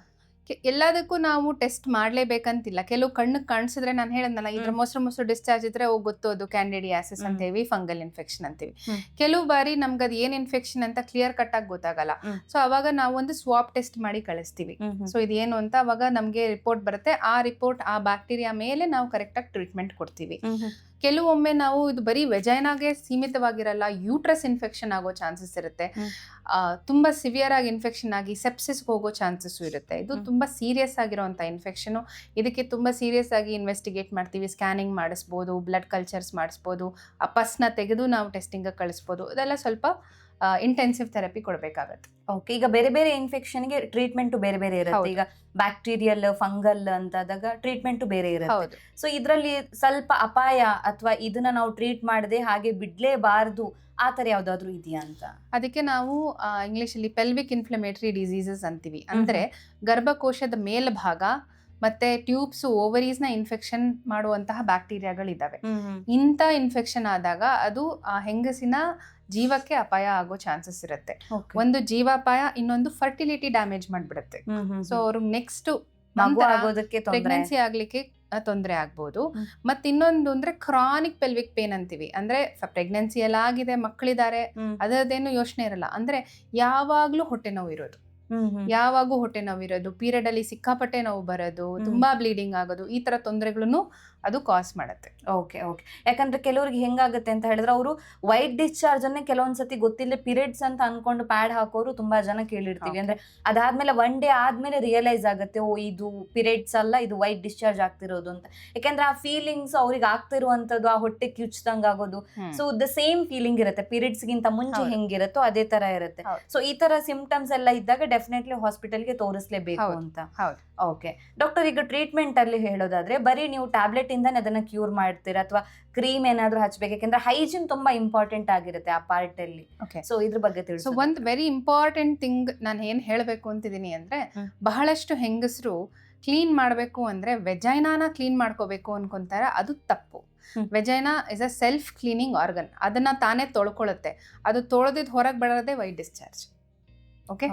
ಎಲ್ಲದಕ್ಕೂ ನಾವು ಟೆಸ್ಟ್ ಮಾಡಲೇಬೇಕಂತಿಲ್ಲ. ಕೆಲವು ಕಣ್ಣಿಗೆ ಕಾಣಿಸಿದ್ರೆ ನಾನು ಹೇಳದ್ನಲ್ಲ ಇದ್ರ. ಮೊಸರು ಮೊಸರು ಡಿಸ್ಚಾರ್ಜ್ ಇದ್ರೆ ಹೋಗಿ ಅದು ಕ್ಯಾಂಡಿಡಿಯಾಸಿಸ್ ಅಂತ ಅಂತೀವಿ ಫಂಗಲ್ ಇನ್ಫೆಕ್ಷನ್ ಅಂತೀವಿ. ಕೆಲವು ಬಾರಿ ನಮ್ಗೆ ಅದು ಏನ್ ಇನ್ಫೆಕ್ಷನ್ ಅಂತ ಕ್ಲಿಯರ್ ಕಟ್ ಆಗಿ ಗೊತ್ತಾಗಲ್ಲ. ಸೊ ಅವಾಗ ನಾವು ಒಂದು ಸ್ವಾಪ್ ಟೆಸ್ಟ್ ಮಾಡಿ ಕಳಿಸ್ತೀವಿ. ಸೊ ಇದೇನು ಅಂತ ಅವಾಗ ನಮಗೆ ರಿಪೋರ್ಟ್ ಬರುತ್ತೆ. ಆ ರಿಪೋರ್ಟ್ ಆ ಬ್ಯಾಕ್ಟೀರಿಯಾ ಮೇಲೆ ನಾವು ಕರೆಕ್ಟಾಗಿ ಟ್ರೀಟ್ಮೆಂಟ್ ಕೊಡ್ತೀವಿ. ಕೆಲವೊಮ್ಮೆ ನಾವು ಇದು ಬರೀ ವೆಜೈನಾಗೆ ಸೀಮಿತವಾಗಿರಲ್ಲ ಯೂಟ್ರಸ್ ಇನ್ಫೆಕ್ಷನ್ ಆಗೋ ಚಾನ್ಸಸ್ ಇರುತ್ತೆ. ತುಂಬ ಸಿವಿಯರ್ ಆಗಿ ಇನ್ಫೆಕ್ಷನ್ ಆಗಿ ಸೆಪ್ಸಿಸ್ ಹೋಗೋ ಚಾನ್ಸಸ್ ಇರುತ್ತೆ. ಇದು ತುಂಬ ಸೀರಿಯಸ್ ಆಗಿರೋವಂಥ ಇನ್ಫೆಕ್ಷನ್. ಇದಕ್ಕೆ ತುಂಬ ಸೀರಿಯಸ್ ಆಗಿ ಇನ್ವೆಸ್ಟಿಗೇಟ್ ಮಾಡ್ತೀವಿ. ಸ್ಕ್ಯಾನಿಂಗ್ ಮಾಡಿಸ್ಬೋದು ಬ್ಲಡ್ ಕಲ್ಚರ್ಸ್ ಮಾಡಿಸ್ಬೋದು ಆ ಪಸ್ನ ತೆಗೆದು ನಾವು ಟೆಸ್ಟಿಂಗ್ ಕಳಿಸ್ಬೋದು. ಅದೆಲ್ಲ ಸ್ವಲ್ಪ ಇಂಟೆನ್ಸಿವ್ ಥೆರಪಿ ಕೊಡಬೇಕಾಗತ್ತೆ. ಓಕೆ ಈಗ ಬೇರೆ ಬೇರೆ ಇನ್ಫೆಕ್ಷನ್ಗೆ ಟ್ರೀಟ್ಮೆಂಟ್ ಬೇರೆ ಬೇರೆ ಇರುತ್ತೆ. ಈಗ ಬ್ಯಾಕ್ಟೀರಿಯಲ್ ಫಂಗಲ್ ಅಂತಾದಾಗ ಟ್ರೀಟ್ಮೆಂಟ್ ಬೇರೆ ಇರುತ್ತೆ. ಸೊ ಇದರಲ್ಲಿ ಸ್ವಲ್ಪ ಅಪಾಯ ಅಥವಾ ಇದನ್ನ ನಾವು ಟ್ರೀಟ್ ಮಾಡದೆ ಹಾಗೆ ಬಿಡ್ಲೇಬಾರ್ದು ಆ ತರ ಯಾವ್ದಾದ್ರು ಇದೆಯಾ ಅಂತ? ಅದಕ್ಕೆ ನಾವು ಇಂಗ್ಲಿಷಲ್ಲಿ ಪೆಲ್ವಿಕ್ ಇನ್ಫ್ಲಮೇಟರಿ ಡಿಸೀಸಸ್ ಅಂತೀವಿ. ಅಂದ್ರೆ ಗರ್ಭಕೋಶದ ಮೇಲ್ಭಾಗ ಮತ್ತೆ ಟ್ಯೂಬ್ಸ್ ಓವರೀಸ್ನ ಇನ್ಫೆಕ್ಷನ್ ಮಾಡುವಂತಹ ಬ್ಯಾಕ್ಟೀರಿಯಾಗಳಿದ್ದಾವೆ ಇಂಥ ಇನ್ಫೆಕ್ಷನ್ ಆದಾಗ ಅದು ಆ ಹೆಂಗಸಿನ ಜೀವಕ್ಕೆ ಅಪಾಯ ಆಗೋ ಚಾನ್ಸಸ್ ಇರುತ್ತೆ. ಒಂದು ಜೀವಾಪಾಯ ಇನ್ನೊಂದು ಫರ್ಟಿಲಿಟಿ ಡ್ಯಾಮೇಜ್ ಮಾಡ್ಬಿಡುತ್ತೆ. ಸೊ ಅವ್ರಿಗೆ ನೆಕ್ಸ್ಟ್ ಪ್ರೆಗ್ನೆನ್ಸಿ ಆಗ್ಲಿಕ್ಕೆ ತೊಂದರೆ ಆಗ್ಬೋದು. ಹ್ಮ್. ಮತ್ ಇನ್ನೊಂದು ಅಂದ್ರೆ ಕ್ರಾನಿಕ್ ಪೆಲ್ವಿಕ್ ಪೇನ್ ಅಂತೀವಿ. ಅಂದ್ರೆ ಪ್ರೆಗ್ನೆನ್ಸಿ ಎಲ್ಲ ಆಗಿದೆ ಮಕ್ಕಳಿದ್ದಾರೆ. ಅದರದೇನು ಯೋಚನೆ ಇರಲ್ಲ. ಅಂದ್ರೆ ಯಾವಾಗ್ಲೂ ಹೊಟ್ಟೆ ನೋವು ಇರೋದು. ಯಾವಾಗೂ ಹೊಟ್ಟೆ ನೋವು ಇರೋದು. ಪೀರಿಯಡ್ ಅಲ್ಲಿ ಸಿಕ್ಕಾಪಟ್ಟೆ ನೋವು ಬರೋದು. ತುಂಬಾ ಬ್ಲೀಡಿಂಗ್ ಆಗೋದು. ಈ ತರ ತೊಂದರೆಗಳನ್ನು ಅದು ಕಾಸ್ ಮಾಡುತ್ತೆ. ಓಕೆ ಓಕೆ ಯಾಕಂದ್ರೆ ಕೆಲವ್ರಿಗೆ ಹೆಂಗಾಗುತ್ತೆ ಅಂತ ಹೇಳಿದ್ರೆ ಅವರು ವೈಟ್ ಡಿಸ್ಚಾರ್ಜ್ ಅನ್ನೇ ಕೆಲವೊಂದ್ಸತಿ ಗೊತ್ತಿಲ್ಲ ಪೀರಿಯಡ್ಸ್ ಅಂತ ಅನ್ಕೊಂಡು ಪ್ಯಾಡ್ ಹಾಕೋರು ತುಂಬಾ ಜನ ಕೇಳಿರ್ತೀವಿ. ಅಂದ್ರೆ ಅದಾದ್ಮೇಲೆ ಒನ್ ಡೇ ಆದ್ಮೇಲೆ ರಿಯಲೈಸ್ ಆಗುತ್ತೆ ಓ ಇದು ಪೀರಿಯಡ್ಸ್ ಅಲ್ಲ ಇದು ವೈಟ್ ಡಿಸ್ಚಾರ್ಜ್ ಆಗ್ತಿರೋದು ಅಂತ. ಯಾಕಂದ್ರೆ ಆ ಫೀಲಿಂಗ್ಸ್ ಅವ್ರಿಗೆ ಆಗ್ತಿರುವಂತದ್ದು ಆ ಹೊಟ್ಟೆ ಕಿಚ್ದಂಗ್ ಆಗೋದು. ಸೊ ದ ಸೇಮ್ ಫೀಲಿಂಗ್ ಇರುತ್ತೆ. ಪೀರಿಯಡ್ಸ್ ಗಿಂತ ಮುಂಚೆ. ಹೆಂಗಿರುತ್ತೋ ಅದೇ ತರ ಇರುತ್ತೆ. ಸೊ ಈ ತರ ಸಿಂಪ್ಟಮ್ಸ್ ಎಲ್ಲ ಇದ್ದಾಗ ಡೆಫಿನೆಟ್ಲಿ ಹಾಸ್ಪಿಟಲ್ಗೆ ತೋರಿಸ್ಲೇಬೇಕು ತೋರಿಸಲೇಬೇಕು ಅಂತ. ಓಕೆ ಡಾಕ್ಟರ್ ಈಗ ಟ್ರೀಟ್ಮೆಂಟ್ ಅಲ್ಲಿ ಹೇಳೋದಾದ್ರೆ ಬರೀ ನೀವು ಟ್ಯಾಬ್ಲೆಟ್ ಇಂದಾನೆ ಅದನ್ನ ಕ್ಯೂರ್ ಮಾಡ್ತೀರಾ? ಅಥವಾ ಕ್ರೀಮ್ ಏನಾದರೂ ಹಚ್ಬೇಕು? ಯಾಕಂದ್ರೆ ಹೈಜಿನ್ ತುಂಬಾ ಇಂಪಾರ್ಟೆಂಟ್ ಆಗಿರುತ್ತೆ ಆ ಪಾರ್ಟ್ ಅಲ್ಲಿ. ಓಕೆ ಸೊ ಇದ್ರ ಬಗ್ಗೆ ಸೊ ತಿಳಿಸಿ ಒಂದ್ ವೆರಿ ಇಂಪಾರ್ಟೆಂಟ್ ಥಿಂಗ್ ನಾನು ಏನು ಹೇಳಬೇಕು ಅಂತಿದ್ದೀನಿ ಅಂದ್ರೆ ಬಹಳಷ್ಟು ಹೆಂಗಸರು ಕ್ಲೀನ್ ಮಾಡಬೇಕು ಅಂದ್ರೆ ವೆಜೈನಾನ ಕ್ಲೀನ್ ಮಾಡ್ಕೋಬೇಕು ಅನ್ಕೊಂತಾರೆ ಅದು ತಪ್ಪು. Vagina is a self cleaning organ ಅದನ್ನ ತಾನೇ ತೊಳ್ಕೊಳ್ಳುತ್ತೆ ಅದು ತೊಳೆದಿದ್ದು ಹೊರಗೆ ಬರೋದೇ ವೈಟ್ ಡಿಸ್ಚಾರ್ಜ್ ಓಕೆ